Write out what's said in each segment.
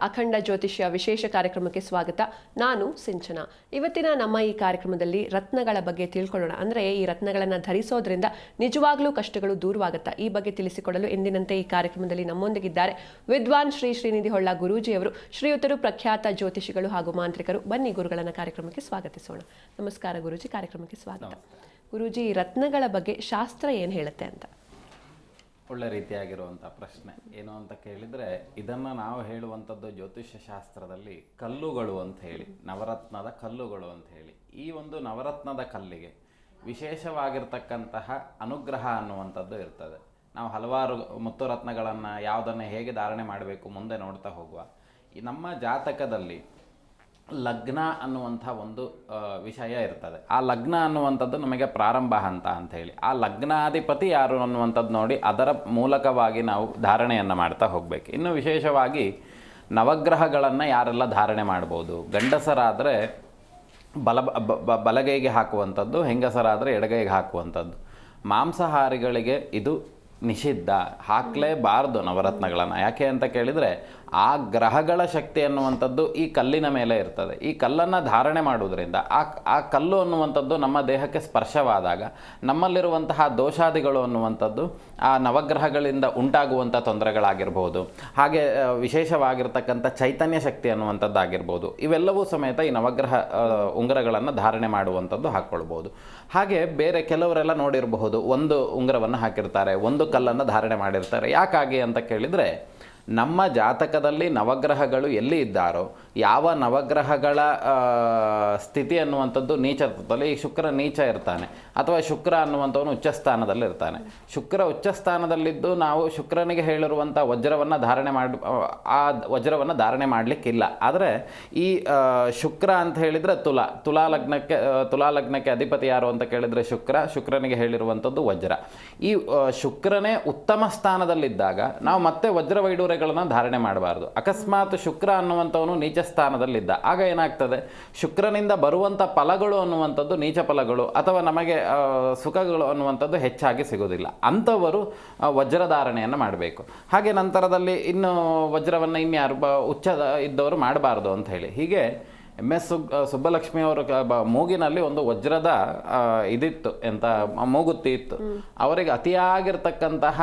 ಅಖಂಡ ಜ್ಯೋತಿಷ್ಯ ವಿಶೇಷ ಕಾರ್ಯಕ್ರಮಕ್ಕೆ ಸ್ವಾಗತ. ನಾನು ಸಿಂಚನ. ಇವತ್ತಿನ ನಮ್ಮ ಈ ಕಾರ್ಯಕ್ರಮದಲ್ಲಿ ರತ್ನಗಳ ಬಗ್ಗೆ ತಿಳ್ಕೊಳ್ಳೋಣ. ಅಂದರೆ ಈ ರತ್ನಗಳನ್ನು ಧರಿಸೋದ್ರಿಂದ ನಿಜವಾಗ್ಲೂ ಕಷ್ಟಗಳು ದೂರವಾಗುತ್ತಾ? ಈ ಬಗ್ಗೆ ತಿಳಿಸಿಕೊಡಲು ಎಂದಿನಂತೆ ಈ ಕಾರ್ಯಕ್ರಮದಲ್ಲಿ ನಮ್ಮೊಂದಿಗಿದ್ದಾರೆ ವಿದ್ವಾನ್ ಶ್ರೀ ಶ್ರೀನಿಧಿ ಹೊಳ್ಳ ಗುರೂಜಿಯವರು ಶ್ರೀಯುತರು ಪ್ರಖ್ಯಾತ ಜ್ಯೋತಿಷಿಗಳು ಹಾಗೂ ಮಾಂತ್ರಿಕರು. ಬನ್ನಿ ಗುರುಗಳನ್ನ ಕಾರ್ಯಕ್ರಮಕ್ಕೆ ಸ್ವಾಗತಿಸೋಣ. ನಮಸ್ಕಾರ ಗುರೂಜಿ ಕಾರ್ಯಕ್ರಮಕ್ಕೆ ಸ್ವಾಗತ. ಗುರೂಜಿ ರತ್ನಗಳ ಬಗ್ಗೆ ಶಾಸ್ತ್ರ ಏನು ಹೇಳುತ್ತೆ ಅಂತ? ಒಳ್ಳೆ ರೀತಿಯಾಗಿರುವಂಥ ಪ್ರಶ್ನೆ. ಏನು ಅಂತ ಕೇಳಿದರೆ, ಇದನ್ನು ನಾವು ಹೇಳುವಂಥದ್ದು ಜ್ಯೋತಿಷ್ಯ ಶಾಸ್ತ್ರದಲ್ಲಿ ಕಲ್ಲುಗಳು ಅಂತ ಹೇಳಿ, ನವರತ್ನದ ಕಲ್ಲುಗಳು ಅಂತ ಹೇಳಿ. ಈ ಒಂದು ನವರತ್ನದ ಕಲ್ಲಿಗೆ ವಿಶೇಷವಾಗಿರ್ತಕ್ಕಂತಹ ಅನುಗ್ರಹ ಅನ್ನುವಂಥದ್ದು ಇರ್ತದೆ. ನಾವು ಹಲವಾರು ಮುತ್ತುರತ್ನಗಳನ್ನು ಯಾವುದನ್ನು ಹೇಗೆ ಧಾರಣೆ ಮಾಡಬೇಕು ಮುಂದೆ ನೋಡ್ತಾ ಹೋಗುವ. ನಮ್ಮ ಜಾತಕದಲ್ಲಿ ಲಗ್ನ ಅನ್ನುವಂಥ ಒಂದು ವಿಷಯ ಇರ್ತದೆ. ಆ ಲಗ್ನ ಅನ್ನುವಂಥದ್ದು ನಮಗೆ ಪ್ರಾರಂಭ ಹಂತ ಅಂತ ಹೇಳಿ. ಆ ಲಗ್ನಾಧಿಪತಿ ಯಾರು ಅನ್ನುವಂಥದ್ದು ನೋಡಿ, ಅದರ ಮೂಲಕವಾಗಿ ನಾವು ಧಾರಣೆಯನ್ನು ಮಾಡ್ತಾ ಹೋಗಬೇಕು. ಇನ್ನು ವಿಶೇಷವಾಗಿ ನವಗ್ರಹಗಳನ್ನು ಯಾರೆಲ್ಲ ಧಾರಣೆ ಮಾಡ್ಬೋದು? ಗಂಡಸರಾದರೆ ಬಲ ಬಲಗೈಗೆ ಹಾಕುವಂಥದ್ದು, ಹೆಂಗಸರಾದರೆ ಎಡಗೈಗೆ ಹಾಕುವಂಥದ್ದು. ಮಾಂಸಾಹಾರಿಗಳಿಗೆ ಇದು ನಿಷಿದ್ಧ. ಹಾಕಲೇಬಾರ್ದು ನವರತ್ನಗಳನ್ನು. ಯಾಕೆ ಅಂತ ಕೇಳಿದರೆ ಆ ಗ್ರಹಗಳ ಶಕ್ತಿ ಅನ್ನುವಂಥದ್ದು ಈ ಕಲ್ಲಿನ ಮೇಲೆ ಇರ್ತದೆ. ಈ ಕಲ್ಲನ್ನು ಧಾರಣೆ ಮಾಡುವುದರಿಂದ ಆ ಆ ಕಲ್ಲು ಅನ್ನುವಂಥದ್ದು ನಮ್ಮ ದೇಹಕ್ಕೆ ಸ್ಪರ್ಶವಾದಾಗ ನಮ್ಮಲ್ಲಿರುವಂತಹ ದೋಷಾದಿಗಳು ಅನ್ನುವಂಥದ್ದು ಆ ನವಗ್ರಹಗಳಿಂದ ಉಂಟಾಗುವಂಥ ತೊಂದರೆಗಳಾಗಿರ್ಬೋದು. ಹಾಗೆ ವಿಶೇಷವಾಗಿರ್ತಕ್ಕಂಥ ಚೈತನ್ಯ ಶಕ್ತಿ ಅನ್ನುವಂಥದ್ದಾಗಿರ್ಬೋದು. ಇವೆಲ್ಲವೂ ಸಮೇತ ಈ ನವಗ್ರಹ ಉಂಗುರಗಳನ್ನು ಧಾರಣೆ ಮಾಡುವಂಥದ್ದು ಹಾಕ್ಕೊಳ್ಬೋದು. ಹಾಗೆ ಬೇರೆ ಕೆಲವರೆಲ್ಲ ನೋಡಿರಬಹುದು, ಒಂದು ಉಂಗುರವನ್ನು ಹಾಕಿರ್ತಾರೆ, ಒಂದು ಕಲ್ಲನ್ನು ಧಾರಣೆ ಮಾಡಿರ್ತಾರೆ. ಯಾಕಾಗಿ ಅಂತ ಕೇಳಿದರೆ ನಮ್ಮ ಜಾತಕದಲ್ಲಿ ನವಗ್ರಹಗಳು ಎಲ್ಲಿ ಇದ್ದಾರೋ ಯಾವ ನವಗ್ರಹಗಳ ಸ್ಥಿತಿ ಅನ್ನುವಂಥದ್ದು ನೀಚ ಈ ಶುಕ್ರ ನೀಚ ಇರ್ತಾನೆ. ಅಥವಾ ಶುಕ್ರ ಅನ್ನುವಂಥವನು ಉಚ್ಚ ಸ್ಥಾನದಲ್ಲಿ ಇರ್ತಾನೆ ಶುಕ್ರ ಉಚ್ಚ ಸ್ಥಾನದಲ್ಲಿದ್ದು ನಾವು ಶುಕ್ರನಿಗೆ ಹೇಳಿರುವಂಥ ವಜ್ರವನ್ನು ಧಾರಣೆ ಮಾಡಿ, ಆ ವಜ್ರವನ್ನು ಧಾರಣೆ ಮಾಡಲಿಕ್ಕಿಲ್ಲ. ಆದರೆ ಈ ಶುಕ್ರ ಅಂತ ಹೇಳಿದರೆ ತುಲಾ ತುಲಾ ಲಗ್ನಕ್ಕೆ ತುಲಾ ಲಗ್ನಕ್ಕೆ ಅಧಿಪತಿ ಯಾರು ಅಂತ ಕೇಳಿದರೆ ಶುಕ್ರ, ಶುಕ್ರನಿಗೆ ಹೇಳಿರುವಂಥದ್ದು ವಜ್ರ. ಈ ಶುಕ್ರನೇ ಉತ್ತಮ ಸ್ಥಾನದಲ್ಲಿದ್ದಾಗ ನಾವು ಮತ್ತೆ ವಜ್ರ ವೈಡೂರ್ಯಗಳನ್ನು ಧಾರಣೆ ಮಾಡಬಾರ್ದು. ಅಕಸ್ಮಾತ್ ಶುಕ್ರ ಅನ್ನುವಂಥವನು ನೀಚ ಸ್ಥಾನದಲ್ಲಿದ್ದ ಆಗ ಏನಾಗ್ತದೆ? ಶುಕ್ರನಿಂದ ಬರುವಂಥ ಫಲಗಳು ಅನ್ನುವಂಥದ್ದು ನೀಚ ಫಲಗಳು, ಅಥವಾ ನಮಗೆ ಸುಖಗಳು ಅನ್ನುವಂಥದ್ದು ಹೆಚ್ಚಾಗಿ ಸಿಗೋದಿಲ್ಲ ಅಂಥವರು ವಜ್ರಧಾರಣೆಯನ್ನು ಮಾಡಬೇಕು. ಹಾಗೆ ನಂತರದಲ್ಲಿ ಇನ್ನು ವಜ್ರವನ್ನು ಇನ್ಯಾರು, ಬ ಉಚ್ಚ ಇದ್ದವರು ಮಾಡಬಾರ್ದು ಅಂತ ಹೇಳಿ. ಹೀಗೆ ಎಂ ಎಸ್ ಸುಬ್ ಸುಬ್ಬಲಕ್ಷ್ಮಿ ಅವರ ಮೂಗಿನಲ್ಲಿ ಒಂದು ವಜ್ರದ ಇದಿತ್ತು ಎಂತ ಮೂಗುತ್ತಿ ಇತ್ತು. ಅವರಿಗೆ ಅತಿಯಾಗಿರ್ತಕ್ಕಂತಹ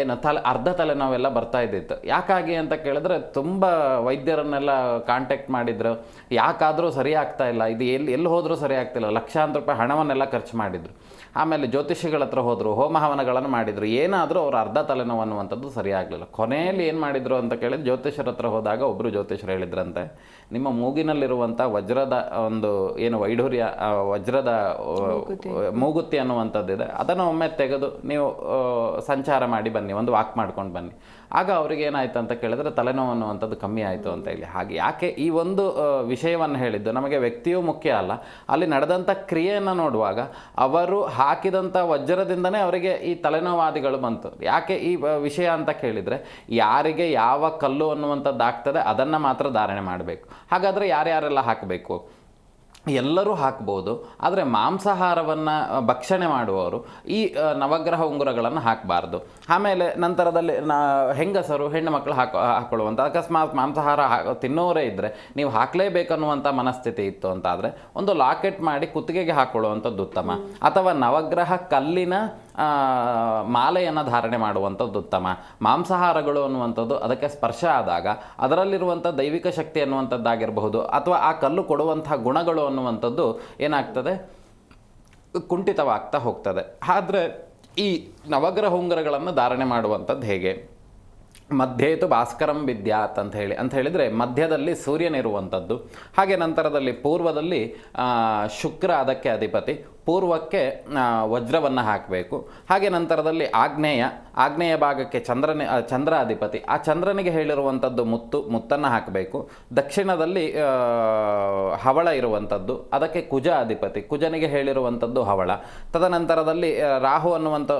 ಏನು ತಲೆ ಅರ್ಧ ತಲೆನೋವೆಲ್ಲ ಬರ್ತಾ ಇದ್ದಿತ್ತು. ಯಾಕಾಗಿ ಅಂತ ಕೇಳಿದ್ರೆ ತುಂಬ ವೈದ್ಯರನ್ನೆಲ್ಲ ಕಾಂಟ್ಯಾಕ್ಟ್ ಮಾಡಿದ್ರು. ಯಾಕಾದರೂ ಸರಿ ಆಗ್ತಾ ಇಲ್ಲ. ಇದು ಎಲ್ಲಿ ಎಲ್ಲಿ ಹೋದರೂ ಸರಿ ಆಗ್ತಿಲ್ಲ. ಲಕ್ಷಾಂತರ ರೂಪಾಯಿ ಹಣವನ್ನೆಲ್ಲ ಖರ್ಚು ಮಾಡಿದ್ರು. ಆಮೇಲೆ ಜ್ಯೋತಿಷಿಗಳ ಹತ್ರ ಹೋದರು ಹೋಮ ಹವನಗಳನ್ನು ಮಾಡಿದರು. ಏನಾದರೂ ಅವ್ರ ಅರ್ಧ ತಲೆನೋವು ಅನ್ನುವಂಥದ್ದು ಸರಿಯಾಗಲಿಲ್ಲ ಕೊನೆಯಲ್ಲಿ ಏನು ಮಾಡಿದರು ಅಂತ ಕೇಳಿದ್ರೆ ಜ್ಯೋತಿಷರ ಹತ್ರ ಹೋದಾಗ ಒಬ್ಬರು ಜ್ಯೋತಿಷರು ಹೇಳಿದ್ರಂತೆ ನಿಮ್ಮ ಮೂಗಿನಲ್ಲಿರುವಂಥ ವಜ್ರದ ಒಂದು ಏನು ವೈಢೂರ್ಯ ವಜ್ರದ ಮೂಗುತ್ತಿ ಮೂಗುತಿ. ಅನ್ನುವಂಥದ್ದಿದೆ. ಅದನ್ನು ಒಮ್ಮೆ ತೆಗೆದು ನೀವು ಸಂಚಾರ ಮಾಡಿ ಬನ್ನಿ ಒಂದು ವಾಕ್ ಮಾಡ್ಕೊಂಡು ಬನ್ನಿ. ಆಗ ಅವ್ರಿಗೆ ಏನಾಯ್ತು ಅಂತ ಕೇಳಿದ್ರೆ ತಲೆನೋವು ಅನ್ನುವಂಥದ್ದು ಕಮ್ಮಿ ಆಯಿತು ಅಂತ ಹೇಳಿ. ಹಾಗೆ ಯಾಕೆ ಈ ಒಂದು ವಿಷಯವನ್ನು ಹೇಳಿದ್ದು ನಮಗೆ ವ್ಯಕ್ತಿಯೂ ಮುಖ್ಯ ಅಲ್ಲ. ಅಲ್ಲಿ ನಡೆದಂಥ ಕ್ರಿಯೆಯನ್ನು ನೋಡುವಾಗ ಅವರು ಹಾಕಿದಂಥ ವಜ್ರದಿಂದನೇ ಅವರಿಗೆ ಈ ತಲೆನೋವಾದಿಗಳು ಬಂತು. ಯಾಕೆ ಈ ವಿಷಯ ಅಂತ ಕೇಳಿದರೆ ಯಾರಿಗೆ ಯಾವ ಕಲ್ಲು ಅನ್ನುವಂಥದ್ದು ಆಗ್ತದೆ ಅದನ್ನು ಮಾತ್ರ ಧಾರಣೆ ಮಾಡಬೇಕು. ಹಾಗಾದರೆ ಯಾರ್ಯಾರೆಲ್ಲ ಹಾಕಬೇಕು? ಎಲ್ಲರೂ ಹಾಕ್ಬೋದು, ಆದರೆ ಮಾಂಸಾಹಾರವನ್ನು ಭಕ್ಷಣೆ ಮಾಡುವವರು ಈ ನವಗ್ರಹ ಉಂಗುರಗಳನ್ನು ಹಾಕಬಾರ್ದು. ಆಮೇಲೆ ನಂತರದಲ್ಲಿ, ನಾ, ಹೆಂಗಸರು ಹೆಣ್ಣು ಮಕ್ಕಳು ಹಾಕೋ ಹಾಕೊಳ್ಳುವಂಥ ಅಕಸ್ಮಾತ್ ಮಾಂಸಾಹಾರ ಹಾ, ತಿನ್ನೋರೇ ಇದ್ದರೆ ನೀವು ಹಾಕಲೇಬೇಕನ್ನುವಂಥ ಮನಸ್ಥಿತಿ ಇತ್ತು ಅಂತಾದರೆ ಒಂದು ಲಾಕೆಟ್ ಮಾಡಿ ಕುತ್ತಿಗೆಗೆ ಹಾಕೊಳ್ಳುವಂಥದ್ದು ಉತ್ತಮ. ಅಥವಾ ನವಗ್ರಹ ಕಲ್ಲಿನ ಮಾಲೆಯನ್ನು ಧಾರಣೆ ಮಾಡುವಂಥದ್ದು ಉತ್ತಮ. ಮಾಂಸಾಹಾರಗಳು ಅನ್ನುವಂಥದ್ದು ಅದಕ್ಕೆ ಸ್ಪರ್ಶ ಆದಾಗ ಅದರಲ್ಲಿರುವಂಥ ದೈವಿಕ ಶಕ್ತಿ ಅನ್ನುವಂಥದ್ದಾಗಿರಬಹುದು. ಅಥವಾ ಆ ಕಲ್ಲು ಕೊಡುವಂಥ ಗುಣಗಳು ಅನ್ನುವಂಥದ್ದು ಏನಾಗ್ತದೆ? ಕುಂಠಿತವಾಗ್ತಾ ಹೋಗ್ತದೆ. ಆದರೆ ಈ ನವಗ್ರಹ ಉಂಗುರಗಳನ್ನು ಧಾರಣೆ ಮಾಡುವಂಥದ್ದು ಹೇಗೆ? ಮಧ್ಯೇತು ಭಾಸ್ಕರಂ ವಿದ್ಯಾತ್ ಅಂತ ಹೇಳಿ. ಅಂತ ಹೇಳಿದರೆ ಮಧ್ಯದಲ್ಲಿ ಸೂರ್ಯನಿರುವಂಥದ್ದು. ಹಾಗೆ ನಂತರದಲ್ಲಿ ಪೂರ್ವದಲ್ಲಿ ಶುಕ್ರ ಅದಕ್ಕೆ ಅಧಿಪತಿ. ಪೂರ್ವಕ್ಕೆ ವಜ್ರವನ್ನು ಹಾಕಬೇಕು. ಹಾಗೆ ನಂತರದಲ್ಲಿ ಆಗ್ನೇಯ ಆಗ್ನೇಯ ಭಾಗಕ್ಕೆ ಚಂದ್ರನ ಆ, ಚಂದ್ರ ಅಧಿಪತಿ ಆ ಚಂದ್ರನಿಗೆ ಹೇಳಿರುವಂಥದ್ದು ಮುತ್ತು ಮುತ್ತನ್ನು ಹಾಕಬೇಕು. ದಕ್ಷಿಣದಲ್ಲಿ ಹವಳ ಇರುವಂಥದ್ದು ಅದಕ್ಕೆ ಕುಜ ಅಧಿಪತಿ ಕುಜನಿಗೆ ಹೇಳಿರುವಂಥದ್ದು ಹವಳ. ತದನಂತರದಲ್ಲಿ ರಾಹು ಅನ್ನುವಂಥ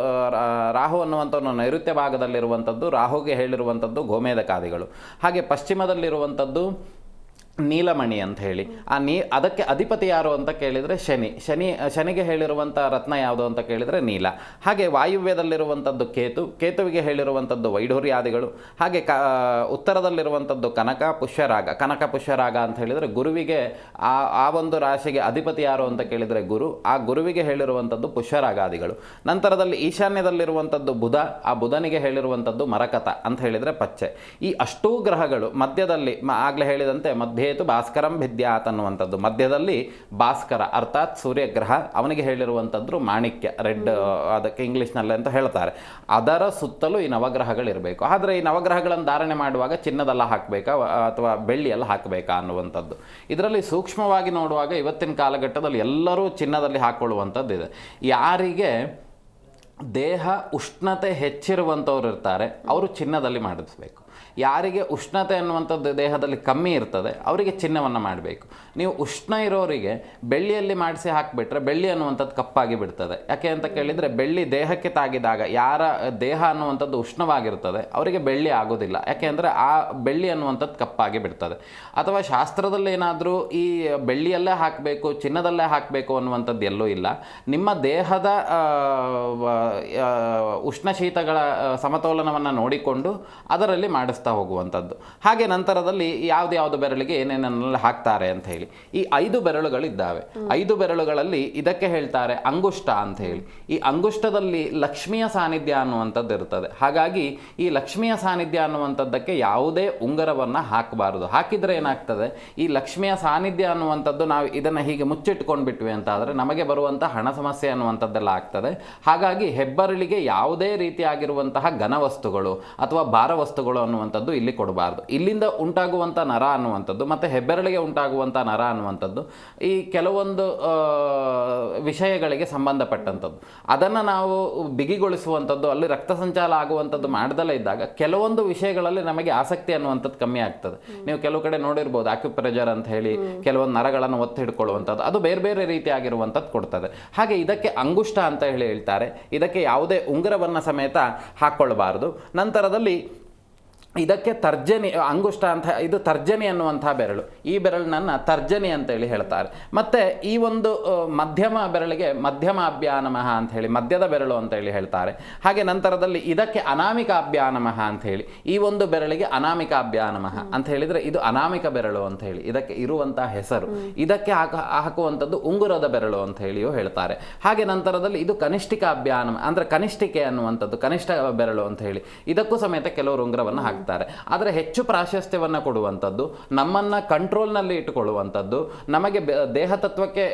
ರಾಹು ಅನ್ನುವಂಥವನು ನೈಋತ್ಯ ಭಾಗದಲ್ಲಿರುವಂಥದ್ದು ರಾಹುಗೆ ಹೇಳಿರುವಂಥದ್ದು ಗೋಮೇಧಕಾದಿಗಳು. ಹಾಗೆ ಪಶ್ಚಿಮದಲ್ಲಿರುವಂಥದ್ದು ನೀಲಮಣಿ ಅಂತ ಹೇಳಿ. ಆ ನೀ, ಅದಕ್ಕೆ ಅಧಿಪತಿ ಯಾರು ಅಂತ ಕೇಳಿದರೆ ಶನಿ. ಶನಿ, ಶನಿಗೆ ಹೇಳಿರುವಂಥ ರತ್ನ ಯಾವುದು ಅಂತ ಕೇಳಿದರೆ ನೀಲ. ಹಾಗೆ ವಾಯುವ್ಯದಲ್ಲಿರುವಂಥದ್ದು ಕೇತು, ಕೇತುವಿಗೆ ಹೇಳಿರುವಂಥದ್ದು ವೈಢೂರ್ಯಾದಿಗಳು. ಹಾಗೆ ಕ ಉತ್ತರದಲ್ಲಿರುವಂಥದ್ದು ಕನಕ, ಪುಷ್ಯರಾಗ. ಕನಕ, ಪುಷ್ಯರಾಗ ಅಂತ ಹೇಳಿದರೆ ಗುರುವಿಗೆ ಆ ಆ ಒಂದು ರಾಶಿಗೆ ಅಧಿಪತಿ ಯಾರು ಅಂತ ಕೇಳಿದರೆ ಗುರು. ಆ ಗುರುವಿಗೆ ಹೇಳಿರುವಂಥದ್ದು ಪುಷ್ಯರಾಗಾದಿಗಳು. ನಂತರದಲ್ಲಿ ಈಶಾನ್ಯದಲ್ಲಿರುವಂಥದ್ದು ಬುಧ. ಆ ಬುಧನಿಗೆ ಹೇಳಿರುವಂಥದ್ದು ಮರಕತ ಅಂತ ಹೇಳಿದರೆ ಪಚ್ಚೆ. ಈ ಅಷ್ಟೂ ಗ್ರಹಗಳು ಮಧ್ಯದಲ್ಲಿ ಮ- ಆಗ್ಲೇ ಹೇಳಿದಂತೆ ಮಧ್ಯೇತು ಭಾಸ್ಕರಂ ಭಿದ್ಯಾತ್ ಅನ್ನುವಂಥದ್ದು. ಮಧ್ಯದಲ್ಲಿ ಭಾಸ್ಕರ ಅರ್ಥಾತ್ ಸೂರ್ಯಗ್ರಹ ಅವನಿಗೆ ಹೇಳಿರುವಂಥದ್ದು ಮಾಣಿಕ್ಯ ರೆಡ್ ಅದಕ್ಕೆ ಇಂಗ್ಲೀಷ್ನಲ್ಲಿ ಅಂತ ಹೇಳ್ತಾರೆ. ಅದರ ಸುತ್ತಲೂ ಈ ನವಗ್ರಹಗಳಿರಬೇಕು. ಆದರೆ ಈ ನವಗ್ರಹಗಳನ್ನು ಧಾರಣೆ ಮಾಡುವಾಗ ಚಿನ್ನದೆಲ್ಲ ಹಾಕಬೇಕಾ ಅಥವಾ ಬೆಳ್ಳಿಯೆಲ್ಲ ಹಾಕಬೇಕಾ ಅನ್ನುವಂಥದ್ದು. ಇದರಲ್ಲಿ ಸೂಕ್ಷ್ಮವಾಗಿ ನೋಡುವಾಗ ಇವತ್ತಿನ ಕಾಲಘಟ್ಟದಲ್ಲಿ ಎಲ್ಲರೂ ಚಿನ್ನದಲ್ಲಿ ಹಾಕ್ಕೊಳ್ಳುವಂಥದ್ದು ಇದೆ ಯಾರಿಗೆ ದೇಹ ಉಷ್ಣತೆ ಹೆಚ್ಚಿರುವಂಥವ್ರು ಇರ್ತಾರೆ ಅವರು ಚಿನ್ನದಲ್ಲಿ ಮಾಡಿಸ್ಬೇಕು. ಯಾರಿಗೆ ಉಷ್ಣತೆ ಅನ್ನುವಂಥದ್ದು ದೇಹದಲ್ಲಿ ಕಮ್ಮಿ ಇರ್ತದೆ, ಅವರಿಗೆ ಚಿನ್ನವನ್ನು ಮಾಡಬೇಕು. ನೀವು ಉಷ್ಣ ಇರೋರಿಗೆ ಬೆಳ್ಳಿಯಲ್ಲಿ ಮಾಡಿಸಿ ಹಾಕಿಬಿಟ್ರೆ ಬೆಳ್ಳಿ ಅನ್ನುವಂಥದ್ದು ಕಪ್ಪಾಗಿ ಬಿಡ್ತದೆ. ಯಾಕೆ ಅಂತ ಕೇಳಿದರೆ ಬೆಳ್ಳಿ ದೇಹಕ್ಕೆ ತಾಗಿದಾಗ ಯಾರ ದೇಹ ಅನ್ನುವಂಥದ್ದು ಉಷ್ಣವಾಗಿರ್ತದೆ, ಅವರಿಗೆ ಬೆಳ್ಳಿ ಆಗೋದಿಲ್ಲ. ಯಾಕೆ ಅಂದರೆ ಆ ಬೆಳ್ಳಿ ಅನ್ನುವಂಥದ್ದು ಕಪ್ಪಾಗಿ ಬಿಡ್ತದೆ. ಅಥವಾ ಶಾಸ್ತ್ರದಲ್ಲಿ ಏನಾದರೂ ಈ ಬೆಳ್ಳಿಯಲ್ಲೇ ಹಾಕಬೇಕು, ಚಿನ್ನದಲ್ಲೇ ಹಾಕಬೇಕು ಅನ್ನುವಂಥದ್ದು ಎಲ್ಲೂ ಇಲ್ಲ. ನಿಮ್ಮ ದೇಹದ ಉಷ್ಣಶೀತಗಳ ಸಮತೋಲನವನ್ನು ನೋಡಿಕೊಂಡು ಅದರಲ್ಲಿ ಮಾಡಿಸ್ತಾ ಹೋಗುವಂಥದ್ದು. ಹಾಗೆ ನಂತರದಲ್ಲಿ ಯಾವ್ದು ಯಾವುದು ಬೆರಳಿಗೆ ಏನೇನಲ್ಲಿ ಹಾಕ್ತಾರೆ ಅಂತ ಹೇಳಿ. ಈ ಐದು ಬೆರಳುಗಳಿದ್ದಾವೆ. ಐದು ಬೆರಳುಗಳಲ್ಲಿ ಇದಕ್ಕೆ ಹೇಳ್ತಾರೆ ಅಂಗುಷ್ಟ ಅಂತ ಹೇಳಿ. ಈ ಅಂಗುಷ್ಟದಲ್ಲಿ ಲಕ್ಷ್ಮಿಯ ಸಾನ್ನಿಧ್ಯ ಅನ್ನುವಂಥದ್ದು ಇರ್ತದೆ. ಹಾಗಾಗಿ ಈ ಲಕ್ಷ್ಮಿಯ ಸಾನ್ನಿಧ್ಯ ಅನ್ನುವಂಥದ್ದಕ್ಕೆ ಯಾವುದೇ ಉಂಗರವನ್ನು ಹಾಕಬಾರದು. ಹಾಕಿದರೆ ಏನಾಗ್ತದೆ? ಈ ಲಕ್ಷ್ಮಿಯ ಸಾನ್ನಿಧ್ಯ ಅನ್ನುವಂಥದ್ದು ನಾವು ಇದನ್ನು ಹೀಗೆ ಮುಚ್ಚಿಟ್ಕೊಂಡು ಬಿಟ್ವಿ ಅಂತ ಆದರೆ ನಮಗೆ ಬರುವಂಥ ಹಣ ಸಮಸ್ಯೆ ಅನ್ನುವಂಥದ್ದೆಲ್ಲ ಆಗ್ತದೆ. ಹಾಗಾಗಿ ಹೆಬ್ಬರಳಿಗೆ ಯಾವುದೇ ರೀತಿಯಾಗಿರುವಂತಹ ಘನವಸ್ತುಗಳು ಅಥವಾ ಭಾರ ವಸ್ತುಗಳು ಅನ್ನುವಂಥದ್ದು ಇಲ್ಲಿ ಕೊಡಬಾರ್ದು. ಇಲ್ಲಿಂದ ಉಂಟಾಗುವಂಥ ನರ ಅನ್ನುವಂಥದ್ದು, ಮತ್ತು ಹೆಬ್ಬೆರಳಿಗೆ ಉಂಟಾಗುವಂಥ ನರ ಅನ್ನುವಂಥದ್ದು, ಈ ಕೆಲವೊಂದು ವಿಷಯಗಳಿಗೆ ಸಂಬಂಧಪಟ್ಟಂಥದ್ದು. ಅದನ್ನು ನಾವು ಬಿಗಿಗೊಳಿಸುವಂಥದ್ದು, ಅಲ್ಲಿ ರಕ್ತ ಸಂಚಾರ ಆಗುವಂಥದ್ದು ಮಾಡದಲ್ಲೇ ಇದ್ದಾಗ ಕೆಲವೊಂದು ವಿಷಯಗಳಲ್ಲಿ ನಮಗೆ ಆಸಕ್ತಿ ಅನ್ನುವಂಥದ್ದು ಕಮ್ಮಿ ಆಗ್ತದೆ. ನೀವು ಕೆಲವು ಕಡೆ ನೋಡಿರ್ಬೋದು ಆಕ್ಯುಪ್ರೆಜರ್ ಅಂತ ಹೇಳಿ ಕೆಲವೊಂದು ನರಗಳನ್ನು ಒತ್ತಿ ಹಿಡ್ಕೊಳ್ಳುವಂಥದ್ದು ಅದು ಬೇರೆ ಬೇರೆ ರೀತಿಯಾಗಿರುವಂಥದ್ದು ಕೊಡ್ತದೆ. ಹಾಗೆ ಇದಕ್ಕೆ ಅಂಗುಷ್ಟ ಅಂತ ಹೇಳಿ ಹೇಳ್ತಾರೆ. ಇದಕ್ಕೆ ಯಾವುದೇ ಉಂಗುರವನ್ನು ಸಮೇತ ಹಾಕ್ಕೊಳ್ಬಾರ್ದು. ನಂತರದಲ್ಲಿ ಇದಕ್ಕೆ ತರ್ಜನಿ, ಅಂಗುಷ್ಟ ಅಂತ, ಇದು ತರ್ಜನಿ ಅನ್ನುವಂಥ ಬೆರಳು. ಈ ಬೆರಳನ್ನ ತರ್ಜನಿ ಅಂತೇಳಿ ಹೇಳ್ತಾರೆ. ಮತ್ತು ಈ ಒಂದು ಮಧ್ಯಮ ಬೆರಳಿಗೆ ಮಧ್ಯಮ ಅಭ್ಯಾನಮಃ ಅಂತ ಹೇಳಿ ಮಧ್ಯದ ಬೆರಳು ಅಂತ ಹೇಳಿ ಹೇಳ್ತಾರೆ. ಹಾಗೆ ನಂತರದಲ್ಲಿ ಇದಕ್ಕೆ ಅನಾಮಿಕ ಅಭ್ಯಾನಮಃ ಅಂತ ಹೇಳಿ, ಈ ಒಂದು ಬೆರಳಿಗೆ ಅನಾಮಿಕ ಅಭ್ಯಾನಮಃ ಅಂತ ಹೇಳಿದರೆ ಇದು ಅನಾಮಿಕ ಬೆರಳು ಅಂತ ಹೇಳಿ, ಇದಕ್ಕೆ ಇರುವಂಥ ಹೆಸರು. ಇದಕ್ಕೆ ಹಾಕ, ಹಾಕುವಂಥದ್ದು ಉಂಗುರದ ಬೆರಳು ಅಂತ ಹೇಳಿಯೂ ಹೇಳ್ತಾರೆ. ಹಾಗೆ ನಂತರದಲ್ಲಿ ಇದು ಕನಿಷ್ಠಿಕ ಅಭ್ಯಾನ ಅಂದರೆ ಕನಿಷ್ಠಿಕೆ ಅನ್ನುವಂಥದ್ದು, ಕನಿಷ್ಠ ಬೆರಳು ಅಂತ ಹೇಳಿ. ಇದಕ್ಕೂ ಸಮೇತ ಕೆಲವರು ಉಂಗುರವನ್ನು ಹಾಕ್ತಾರೆ ಆದರೆ ಹೆಚ್ಚು ಪ್ರಾಶಸ್ತ್ಯವನ್ನು ಕೊಡುವಂಥದ್ದು, ನಮ್ಮನ್ನು ಕಂಟ್ರೋಲ್ನಲ್ಲಿ ಇಟ್ಟುಕೊಳ್ಳುವಂಥದ್ದು, ನಮಗೆ ದೇಹ ತತ್ವಕ್ಕೆ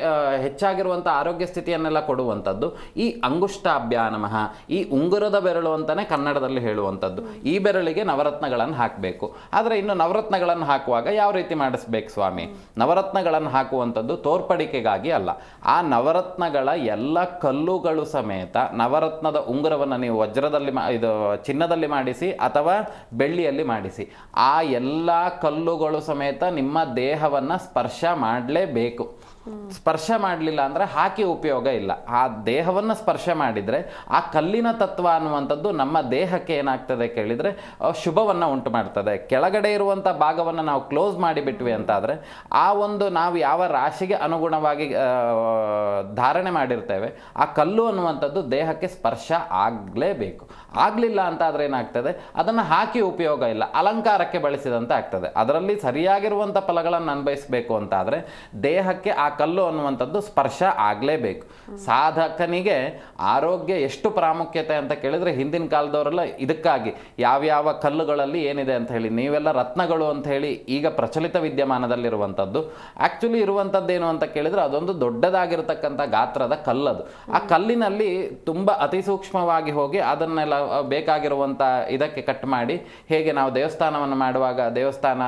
ಹೆಚ್ಚಾಗಿರುವಂಥ ಆರೋಗ್ಯ ಸ್ಥಿತಿಯನ್ನೆಲ್ಲ ಕೊಡುವಂಥದ್ದು, ಈ ಅಂಗುಷ್ಟ ಅಭ್ಯಾನಮಃ ಈ ಉಂಗುರದ ಬೆರಳು ಅಂತಲೇ ಕನ್ನಡದಲ್ಲಿ ಹೇಳುವಂಥದ್ದು. ಈ ಬೆರಳಿಗೆ ನವರತ್ನಗಳನ್ನು ಹಾಕಬೇಕು. ಆದರೆ ಇನ್ನು ನವರತ್ನಗಳನ್ನು ಹಾಕುವಾಗ ಯಾವ ರೀತಿ ಮಾಡಿಸ್ಬೇಕು ಸ್ವಾಮಿ? ನವರತ್ನಗಳನ್ನು ಹಾಕುವಂಥದ್ದು ತೋರ್ಪಡಿಕೆಗಾಗಿ ಅಲ್ಲ. ಆ ನವರತ್ನಗಳ ಎಲ್ಲ ಕಲ್ಲುಗಳು ಸಮೇತ ನವರತ್ನದ ಉಂಗುರವನ್ನು ನೀವು ವಜ್ರದಲ್ಲಿ ಇದು ಚಿನ್ನದಲ್ಲಿ ಮಾಡಿಸಿ ಅಥವಾ ಬೆಳ್ಳಿಯಲ್ಲಿ ಮಾಡಿಸಿ. ಆ ಎಲ್ಲ ಕಲ್ಲುಗಳು ಸಮೇತ ನಿಮ್ಮ ದೇಹವನ್ನು ಸ್ಪರ್ಶ ಮಾಡಲೇಬೇಕು. ಸ್ಪರ್ಶ ಮಾಡಲಿಲ್ಲ ಅಂದರೆ ಹಾಕಿ ಉಪಯೋಗ ಇಲ್ಲ. ಆ ದೇಹವನ್ನು ಸ್ಪರ್ಶ ಮಾಡಿದರೆ ಆ ಕಲ್ಲಿನ ತತ್ವ ಅನ್ನುವಂಥದ್ದು ನಮ್ಮ ದೇಹಕ್ಕೆ ಏನಾಗ್ತದೆ ಕೇಳಿದರೆ ಶುಭವನ್ನು ಉಂಟು ಮಾಡ್ತದೆ. ಕೆಳಗಡೆ ಇರುವಂಥ ಭಾಗವನ್ನು ನಾವು ಕ್ಲೋಸ್ ಮಾಡಿಬಿಟ್ವಿ ಅಂತಾದರೆ, ಆ ಒಂದು ನಾವು ಯಾವ ರಾಶಿಗೆ ಅನುಗುಣವಾಗಿ ಧಾರಣೆ ಮಾಡಿರ್ತೇವೆ, ಆ ಕಲ್ಲು ಅನ್ನುವಂಥದ್ದು ದೇಹಕ್ಕೆ ಸ್ಪರ್ಶ ಆಗಲೇಬೇಕು. ಆಗಲಿಲ್ಲ ಅಂತ ಆದರೆ ಏನಾಗ್ತದೆ? ಅದನ್ನು ಹಾಕಿ ಉಪಯೋಗ ಇಲ್ಲ. ಅಲಂಕಾರಕ್ಕೆ ಬಳಸಿದಂತೆ ಆಗ್ತದೆ. ಅದರಲ್ಲಿ ಸರಿಯಾಗಿರುವಂಥ ಫಲಗಳನ್ನು ಅನ್ವಯಿಸಬೇಕು ಅಂತಾದರೆ ದೇಹಕ್ಕೆ ಆ ಕಲ್ಲು ಅನ್ನುವಂಥದ್ದು ಸ್ಪರ್ಶ ಆಗಲೇಬೇಕು. ಸಾಧಕನಿಗೆ ಆರೋಗ್ಯ ಎಷ್ಟು ಪ್ರಾಮುಖ್ಯತೆ ಅಂತ ಕೇಳಿದರೆ ಹಿಂದಿನ ಕಾಲದವರೆಲ್ಲ ಇದಕ್ಕಾಗಿ ಯಾವ್ಯಾವ ಕಲ್ಲುಗಳಲ್ಲಿ ಏನಿದೆ ಅಂತ ಹೇಳಿ ನೀವೆಲ್ಲ ರತ್ನಗಳು ಅಂತ ಹೇಳಿ ಈಗ ಪ್ರಚಲಿತ ವಿದ್ಯಮಾನದಲ್ಲಿರುವಂಥದ್ದು ಆ್ಯಕ್ಚುಲಿ ಇರುವಂಥದ್ದೇನು ಅಂತ ಕೇಳಿದರೆ ಅದೊಂದು ದೊಡ್ಡದಾಗಿರ್ತಕ್ಕಂಥ ಗಾತ್ರದ ಕಲ್ಲದು. ಆ ಕಲ್ಲಿನಲ್ಲಿ ತುಂಬ ಅತಿ ಸೂಕ್ಷ್ಮವಾಗಿ ಹೋಗಿ ಅದನ್ನೆಲ್ಲ ಬೇಕಾಗಿರುವಂಥ ಇದಕ್ಕೆ ಕಟ್ ಮಾಡಿ ಹೇಗೆ ನಾವು ದೇವಸ್ಥಾನವನ್ನು ಮಾಡುವಾಗ ದೇವಸ್ಥಾನ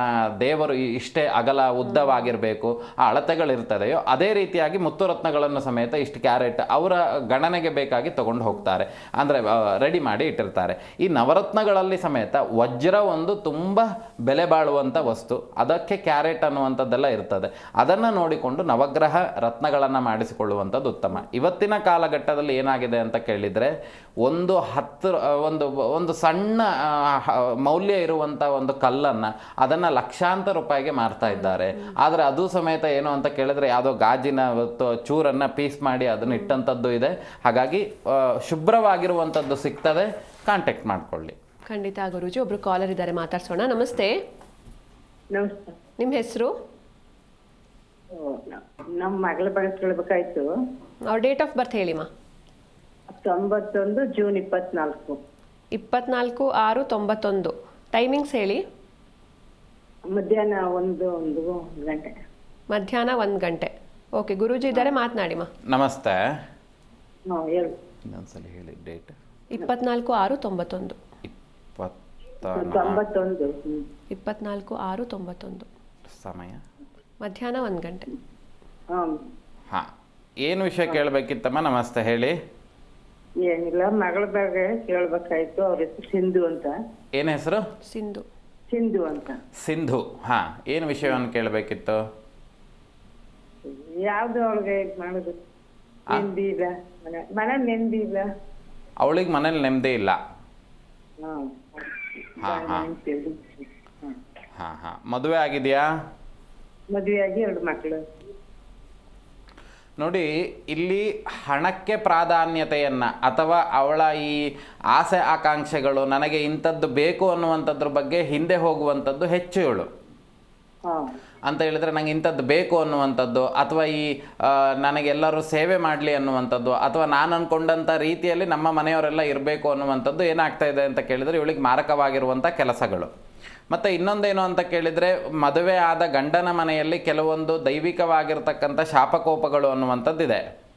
ದೇವರು ಇಷ್ಟೇ ಅಗಲ ಉದ್ದವಾಗಿರಬೇಕು, ಆ ಅಳತೆಗಳಿರ್ತದೆಯೋ ಅದೇ ರೀತಿಯಾಗಿ ಮುತ್ತುರತ್ನಗಳನ್ನು ಸಮೇತ ಇಷ್ಟು ಕ್ಯಾರೆಟ್ ಅವರ ಗಣನೆಗೆ ಬೇಕಾಗಿ ತಗೊಂಡು ಹೋಗ್ತಾರೆ. ಅಂದರೆ ರೆಡಿ ಮಾಡಿ ಇಟ್ಟಿರ್ತಾರೆ. ಈ ನವರತ್ನಗಳಲ್ಲಿ ಸಮೇತ ವಜ್ರ ಒಂದು ತುಂಬ ಬೆಲೆ ಬಾಳುವಂಥ ವಸ್ತು. ಅದಕ್ಕೆ ಕ್ಯಾರೆಟ್ ಅನ್ನುವಂಥದ್ದೆಲ್ಲ ಇರ್ತದೆ. ಅದನ್ನು ನೋಡಿಕೊಂಡು ನವಗ್ರಹ ರತ್ನಗಳನ್ನು ಮಾಡಿಸಿಕೊಳ್ಳುವಂಥದ್ದು ಉತ್ತಮ. ಇವತ್ತಿನ ಕಾಲಘಟ್ಟದಲ್ಲಿ ಏನಾಗಿದೆ ಅಂತ ಕೇಳಿದರೆ, ಒಂದು ಹತ್ತು ಒಂದು ಒಂದು ಸಣ್ಣ ಮೌಲ್ಯ ಇರುವಂಥ ಒಂದು ಕಲ್ಲನ್ನು ಅದನ್ನು ಲಕ್ಷಾಂತರ ರೂಪಾಯಿಗೆ ಮಾರ್ತಾ ಇದ್ದಾರೆ. ಆದರೆ ಅದು ಸಮೇತ ಏನು ಅಂತ ಕೇಳಿದ್ರೆ ಯಾವುದೋ ಗಾಜಿನ ತ- ಚೂರನ್ನು ಪೀಸ್ ಮಾಡಿ ಅದನ್ನು ಇಟ್ಟಂಥದ್ದು ಇದೆ. ಹಾಗಾಗಿ ಶುಭ್ರವಾಗಿರುವಂಥದ್ದು ಸಿಗ್ತದೆ. ಕಾಂಟ್ಯಾಕ್ಟ್ ಮಾಡ್ಕೊಳ್ಳಿ. ಖಂಡಿತ ಗುರುಜಿ ಒಬ್ರು ಕಾಲರ್ ಇದ್ದಾರೆ ಮಾತಾಡ್ಸೋಣ. ನಮಸ್ತೆ. ನಮಸ್ತೆ. ನಿಮ್ಮ ಹೆಸರು? ಓ, ನಮ್ಮ ಮಗಳ ಬಗ್ಗೆ ಕೇಳಬೇಕಾಯ್ತು. ಅವ್ರ ಡೇಟ್ ಆಫ್ ಬರ್ತ್ ಹೇಳಿಮಾ ತೊಂಬತ್ತೊಂದು ಜೂನ್ ಇಪ್ಪತ್ನಾಲ್ಕು. ಇಪ್ಪತ್ನಾಲ್ಕು ಆರು ತೊಂಬತ್ತೊಂದು. ಟೈಮಿಂಗ್ಸ್ ಹೇಳಿ. ಮಧ್ಯಾಹ್ನ ಒಂದು ಒಂದು ಗಂಟೆ. ಮಧ್ಯಾಹ್ನ ಒಂದು ಗಂಟೆ. ಓಕೆ ಗುರೂಜಿ ಇದ್ದಾರೆ ಮಾತನಾಡಿಮಾ ನಮಸ್ತೆ. ಹಾಂ ಹೇಳು. ಇನ್ನೊಂದ್ಸಲ ಹೇಳಿ ಡೇಟ್ ಇಪ್ಪತ್ನಾಲ್ಕು ಆರು ತೊಂಬತ್ತೊಂದು. ಇಪ್ಪತ್ತ ತೊಂಬತ್ತೊಂದು. ಹ್ಮ್. ಇಪ್ಪತ್ನಾಲ್ಕು ಆರು ತೊಂಬತ್ತೊಂದು. ಸಮಯ? ಮಧ್ಯಾಹ್ನ ಒಂದು ಗಂಟೆ. ಹಾಂ. ಹಾಂ. ಏನು ವಿಷಯ ಕೇಳಬೇಕಿತ್ತಮ್ಮ? ನಮಸ್ತೆ ಹೇಳಿ. ಏನಿಲ್ಲ ಮಗಳ ಬಗ್ಗೆ ಕೇಳ್ಬೇಕಾಯ್ತು ಅವ್ರ ಹೆಸರು ಸಿಂಧು ಅಂತ. ಏನು ಹೆಸರು? ಸಿಂಧು. ಸಿಂಧು ಅಂತ. ಸಿಂಧು ಹಾ. ಏನು ವಿಷಯವನ್ನು ಕೇಳಬೇಕಿತ್ತು? ಯಾವ್ದು ಅವಳಿಗೆ ಮಾಡುದು? ನೆಮ್ಮದಿ ಇಲ್ಲ ಮನೆ ಮನೆ ನೆಮ್ಮದಿ ಇಲ್ಲ? ಅವಳಿಗೆ ಮನೇಲಿ ನೆಮ್ಮದಿ ಇಲ್ಲ. ಹಾ. ಹಾ, ಹಾ. ಹಾಂ. ಹಾಂ ಮದುವೆ ಆಗಿದೆಯಾ? ಮದುವೆಯಾಗಿ ಎರಡು ಮಕ್ಕಳು ನೋಡಿ ಇಲ್ಲಿ ಹಣಕ್ಕೆ ಪ್ರಾಧಾನ್ಯತೆಯನ್ನು ಅಥವಾ ಅವಳ ಈ ಆಸೆ ಆಕಾಂಕ್ಷೆಗಳು ನನಗೆ ಇಂಥದ್ದು ಬೇಕು ಅನ್ನುವಂಥದ್ರ ಬಗ್ಗೆ ಹಿಂದೆ ಹೋಗುವಂಥದ್ದು ಹೆಚ್ಚು ಇವಳು ಅಂತ ಹೇಳಿದ್ರೆ ನಂಗೆ ಇಂಥದ್ದು ಬೇಕು ಅನ್ನುವಂಥದ್ದು ಅಥವಾ ಈ ನನಗೆಲ್ಲರೂ ಸೇವೆ ಮಾಡಲಿ ಅನ್ನುವಂಥದ್ದು ಅಥವಾ ನಾನು ಅಂದ್ಕೊಂಡಂಥ ರೀತಿಯಲ್ಲಿ ನಮ್ಮ ಮನೆಯವರೆಲ್ಲ ಇರಬೇಕು ಅನ್ನುವಂಥದ್ದು ಏನಾಗ್ತಾ ಇದೆ ಅಂತ ಕೇಳಿದರೆ ಇವಳಿಗೆ ಮಾರಕವಾಗಿರುವಂಥ ಕೆಲಸಗಳು. ಮತ್ತು ಇನ್ನೊಂದೇನು ಅಂತ ಕೇಳಿದರೆ, ಮದುವೆ ಆದ ಗಂಡನ ಮನೆಯಲ್ಲಿ ಕೆಲವೊಂದು ದೈವಿಕವಾಗಿರ್ತಕ್ಕಂಥ ಶಾಪಕೋಪಗಳು ಅನ್ನುವಂಥದ್ದಿದೆ.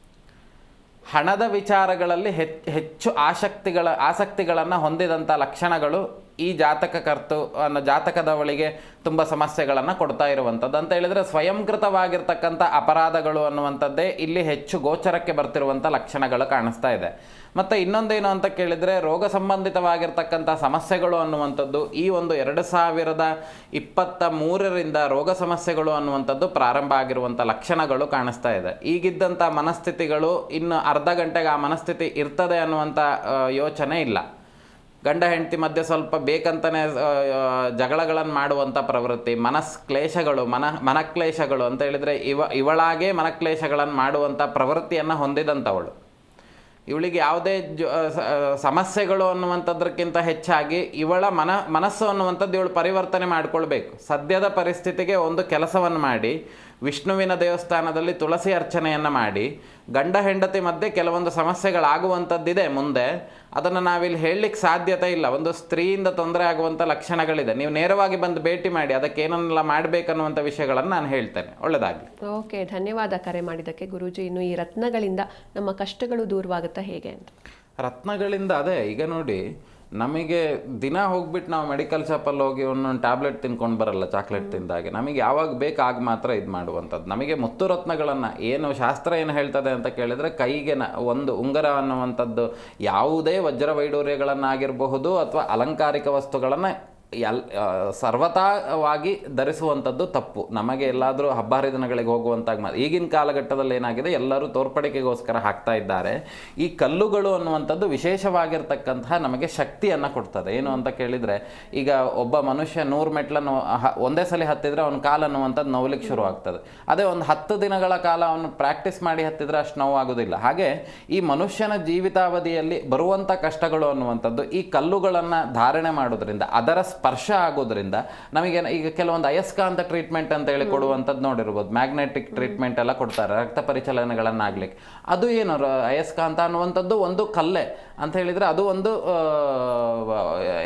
ಹಣದ ವಿಚಾರಗಳಲ್ಲಿ ಹೆಚ್ಚು ಆಸಕ್ತಿಗಳ, ಆಸಕ್ತಿಗಳನ್ನು ಹೊಂದಿದಂಥ ಲಕ್ಷಣಗಳು ಈ ಜಾತಕಕರ್ತು ಅನ್ನೋ ಜಾತಕದವಳಿಗೆ ತುಂಬ ಸಮಸ್ಯೆಗಳನ್ನು ಕೊಡ್ತಾ ಇರುವಂಥದ್ದು ಅಂತ ಹೇಳಿದರೆ ಸ್ವಯಂಕೃತವಾಗಿರ್ತಕ್ಕಂಥ ಅಪರಾಧಗಳು ಅನ್ನುವಂಥದ್ದೇ ಇಲ್ಲಿ ಹೆಚ್ಚು ಗೋಚರಕ್ಕೆ ಬರ್ತಿರುವಂಥ ಲಕ್ಷಣಗಳು ಕಾಣಿಸ್ತಾ ಇದೆ. ಮತ್ತು ಇನ್ನೊಂದೇನು ಅಂತ ಕೇಳಿದರೆ ರೋಗ ಸಂಬಂಧಿತವಾಗಿರ್ತಕ್ಕಂಥ ಸಮಸ್ಯೆಗಳು ಅನ್ನುವಂಥದ್ದು ಈ ಒಂದು ಎರಡು ಸಾವಿರದ ಇಪ್ಪತ್ತ ಮೂರರಿಂದ ರೋಗ ಸಮಸ್ಯೆಗಳು ಅನ್ನುವಂಥದ್ದು ಪ್ರಾರಂಭ ಆಗಿರುವಂಥ ಲಕ್ಷಣಗಳು ಕಾಣಿಸ್ತಾ ಇದೆ. ಈಗಿದ್ದಂಥ ಮನಸ್ಥಿತಿಗಳು ಇನ್ನು ಅರ್ಧ ಗಂಟೆಗೆ ಆ ಮನಸ್ಥಿತಿ ಇರ್ತದೆ ಅನ್ನುವಂಥ ಯೋಚನೆ ಇಲ್ಲ. ಗಂಡ ಹೆಂಡತಿ ಮಧ್ಯೆ ಸ್ವಲ್ಪ ಬೇಕಂತಲೇ ಜಗಳಗಳನ್ನು ಮಾಡುವಂಥ ಪ್ರವೃತ್ತಿ ಮನಸ್ ಕ್ಲೇಶಗಳು ಮನ, ಮನಕ್ಲೇಶಗಳು ಅಂತ ಹೇಳಿದರೆ ಇವ, ಇವಳಾಗೇ ಮನಕ್ಲೇಶಗಳನ್ನು ಮಾಡುವಂಥ ಪ್ರವೃತ್ತಿಯನ್ನು ಹೊಂದಿದಂಥವಳು ಇವಳಿಗೆ ಯಾವುದೇ ಸಮಸ್ಯೆಗಳು ಅನ್ನುವಂಥದ್ರಕ್ಕಿಂತ ಹೆಚ್ಚಾಗಿ ಇವಳ ಮನ, ಮನಸ್ಸು ಅನ್ನುವಂಥದ್ದು ಇವಳು ಪರಿವರ್ತನೆ ಮಾಡಿಕೊಳ್ಬೇಕು. ಸದ್ಯದ ಪರಿಸ್ಥಿತಿಗೆ ಒಂದು ಕೆಲಸವನ್ನು ಮಾಡಿ ವಿಷ್ಣುವಿನ ದೇವಸ್ಥಾನದಲ್ಲಿ ತುಳಸಿ ಅರ್ಚನೆಯನ್ನು ಮಾಡಿ ಗಂಡ ಹೆಂಡತಿ ಮಧ್ಯೆ ಕೆಲವೊಂದು ಸಮಸ್ಯೆಗಳಾಗುವಂಥದ್ದಿದೆ ಮುಂದೆ. ಅದನ್ನು ನಾವಿಲ್ಲಿ ಹೇಳಲಿಕ್ಕೆ ಸಾಧ್ಯತೆ ಇಲ್ಲ. ಒಂದು ಸ್ತ್ರೀಯಿಂದ ತೊಂದರೆ ಆಗುವಂಥ ಲಕ್ಷಣಗಳಿದೆ. ನೀವು ನೇರವಾಗಿ ಬಂದು ಭೇಟಿ ಮಾಡಿ ಅದಕ್ಕೆ ಏನನ್ನೆಲ್ಲ ಮಾಡಬೇಕನ್ನುವಂಥ ವಿಷಯಗಳನ್ನು ನಾನು ಹೇಳ್ತೇನೆ. ಒಳ್ಳೆಯದಾಗಲಿ ಓಕೆ ಧನ್ಯವಾದ ಕರೆ ಮಾಡಿದ್ದಕ್ಕೆ ಗುರುಜಿ. ಇನ್ನು ಈ ರತ್ನಗಳಿಂದ ನಮ್ಮ ಕಷ್ಟಗಳು ದೂರವಾಗುತ್ತಾ ಹೇಗೆ ಅಂತ? ರತ್ನಗಳಿಂದ ಅದೇ ಈಗ ನೋಡಿ ನಮಗೆ ದಿನ ಹೋಗ್ಬಿಟ್ಟು ನಾವು ಮೆಡಿಕಲ್ ಶಾಪಲ್ಲಿ ಹೋಗಿ ಒಂದೊಂದು ಟ್ಯಾಬ್ಲೆಟ್ ತಿನ್ಕೊಂಡು ಬರಲ್ಲ ಚಾಕ್ಲೇಟ್ ತಿಂದಾಗೆ. ನಮಗೆ ಯಾವಾಗ ಬೇಕು ಆಗ ಮಾತ್ರ ಇದು ಮಾಡುವಂಥದ್ದು. ನಮಗೆ ಮುತ್ತು ರತ್ನಗಳನ್ನು ಏನು ಶಾಸ್ತ್ರ ಏನು ಹೇಳ್ತದೆ ಅಂತ ಕೇಳಿದರೆ ಕೈಗೆ ನ ಒಂದು ಉಂಗರ ಅನ್ನುವಂಥದ್ದು ಯಾವುದೇ ವಜ್ರ ವೈಡೂರ್ಯಗಳನ್ನಾಗಿರಬಹುದು ಅಥವಾ ಅಲಂಕಾರಿಕ ವಸ್ತುಗಳನ್ನು ಎಲ್ ಸರ್ವತಾವಾಗಿ ಧರಿಸುವಂಥದ್ದು ತಪ್ಪು. ನಮಗೆ ಎಲ್ಲಾದರೂ ಹಬ್ಬ ಹರಿದಿನಗಳಿಗೆ ಹೋಗುವಂಥಾಗ ಈಗಿನ ಕಾಲಘಟ್ಟದಲ್ಲಿ ಏನಾಗಿದೆ, ಎಲ್ಲರೂ ತೋರ್ಪಡಿಕೆಗೋಸ್ಕರ ಹಾಕ್ತಾ ಇದ್ದಾರೆ. ಈ ಕಲ್ಲುಗಳು ಅನ್ನುವಂಥದ್ದು ವಿಶೇಷವಾಗಿರ್ತಕ್ಕಂತಹ ನಮಗೆ ಶಕ್ತಿಯನ್ನು ಕೊಡ್ತದೆ. ಏನು ಅಂತ ಕೇಳಿದರೆ, ಈಗ ಒಬ್ಬ ಮನುಷ್ಯ ನೂರು ಮೆಟ್ಲನ್ನು ಒಂದೇ ಸಲ ಹತ್ತಿದ್ರೆ ಅವನ ಕಾಲು ಅನ್ನುವಂಥದ್ದು ನೋವ್ಲಿಕ್ಕೆ ಶುರು ಆಗ್ತದೆ. ಅದೇ ಒಂದು ಹತ್ತು ದಿನಗಳ ಕಾಲ ಅವನು ಪ್ರಾಕ್ಟೀಸ್ ಮಾಡಿ ಹತ್ತಿದ್ರೆ ಅಷ್ಟು ನೋವಾಗೋದಿಲ್ಲ. ಹಾಗೆ ಈ ಮನುಷ್ಯನ ಜೀವಿತಾವಧಿಯಲ್ಲಿ ಬರುವಂಥ ಕಷ್ಟಗಳು ಅನ್ನುವಂಥದ್ದು ಈ ಕಲ್ಲುಗಳನ್ನು ಧಾರಣೆ ಮಾಡೋದ್ರಿಂದ, ಅದರ ಸ್ಪರ್ಶ ಆಗೋದ್ರಿಂದ ನಮಗೆ ಈಗ ಕೆಲವೊಂದು ಅಯಸ್ಕಾಂತ ಟ್ರೀಟ್ಮೆಂಟ್ ಅಂತ ಹೇಳಿ ಕೊಡುವಂಥದ್ದು ನೋಡಿರ್ಬೋದು. ಮ್ಯಾಗ್ನೆಟಿಕ್ ಟ್ರೀಟ್ಮೆಂಟ್ ಎಲ್ಲ ಕೊಡ್ತಾರೆ ರಕ್ತ ಪರಿಚಲನೆಗಳನ್ನಾಗ್ಲಿಕ್ಕೆ. ಅದು ಏನು ಅಯಸ್ಕಾಂತ ಅನ್ನುವಂಥದ್ದು ಒಂದು ಕಲ್ಲೆ ಅಂತ ಹೇಳಿದರೆ ಅದು ಒಂದು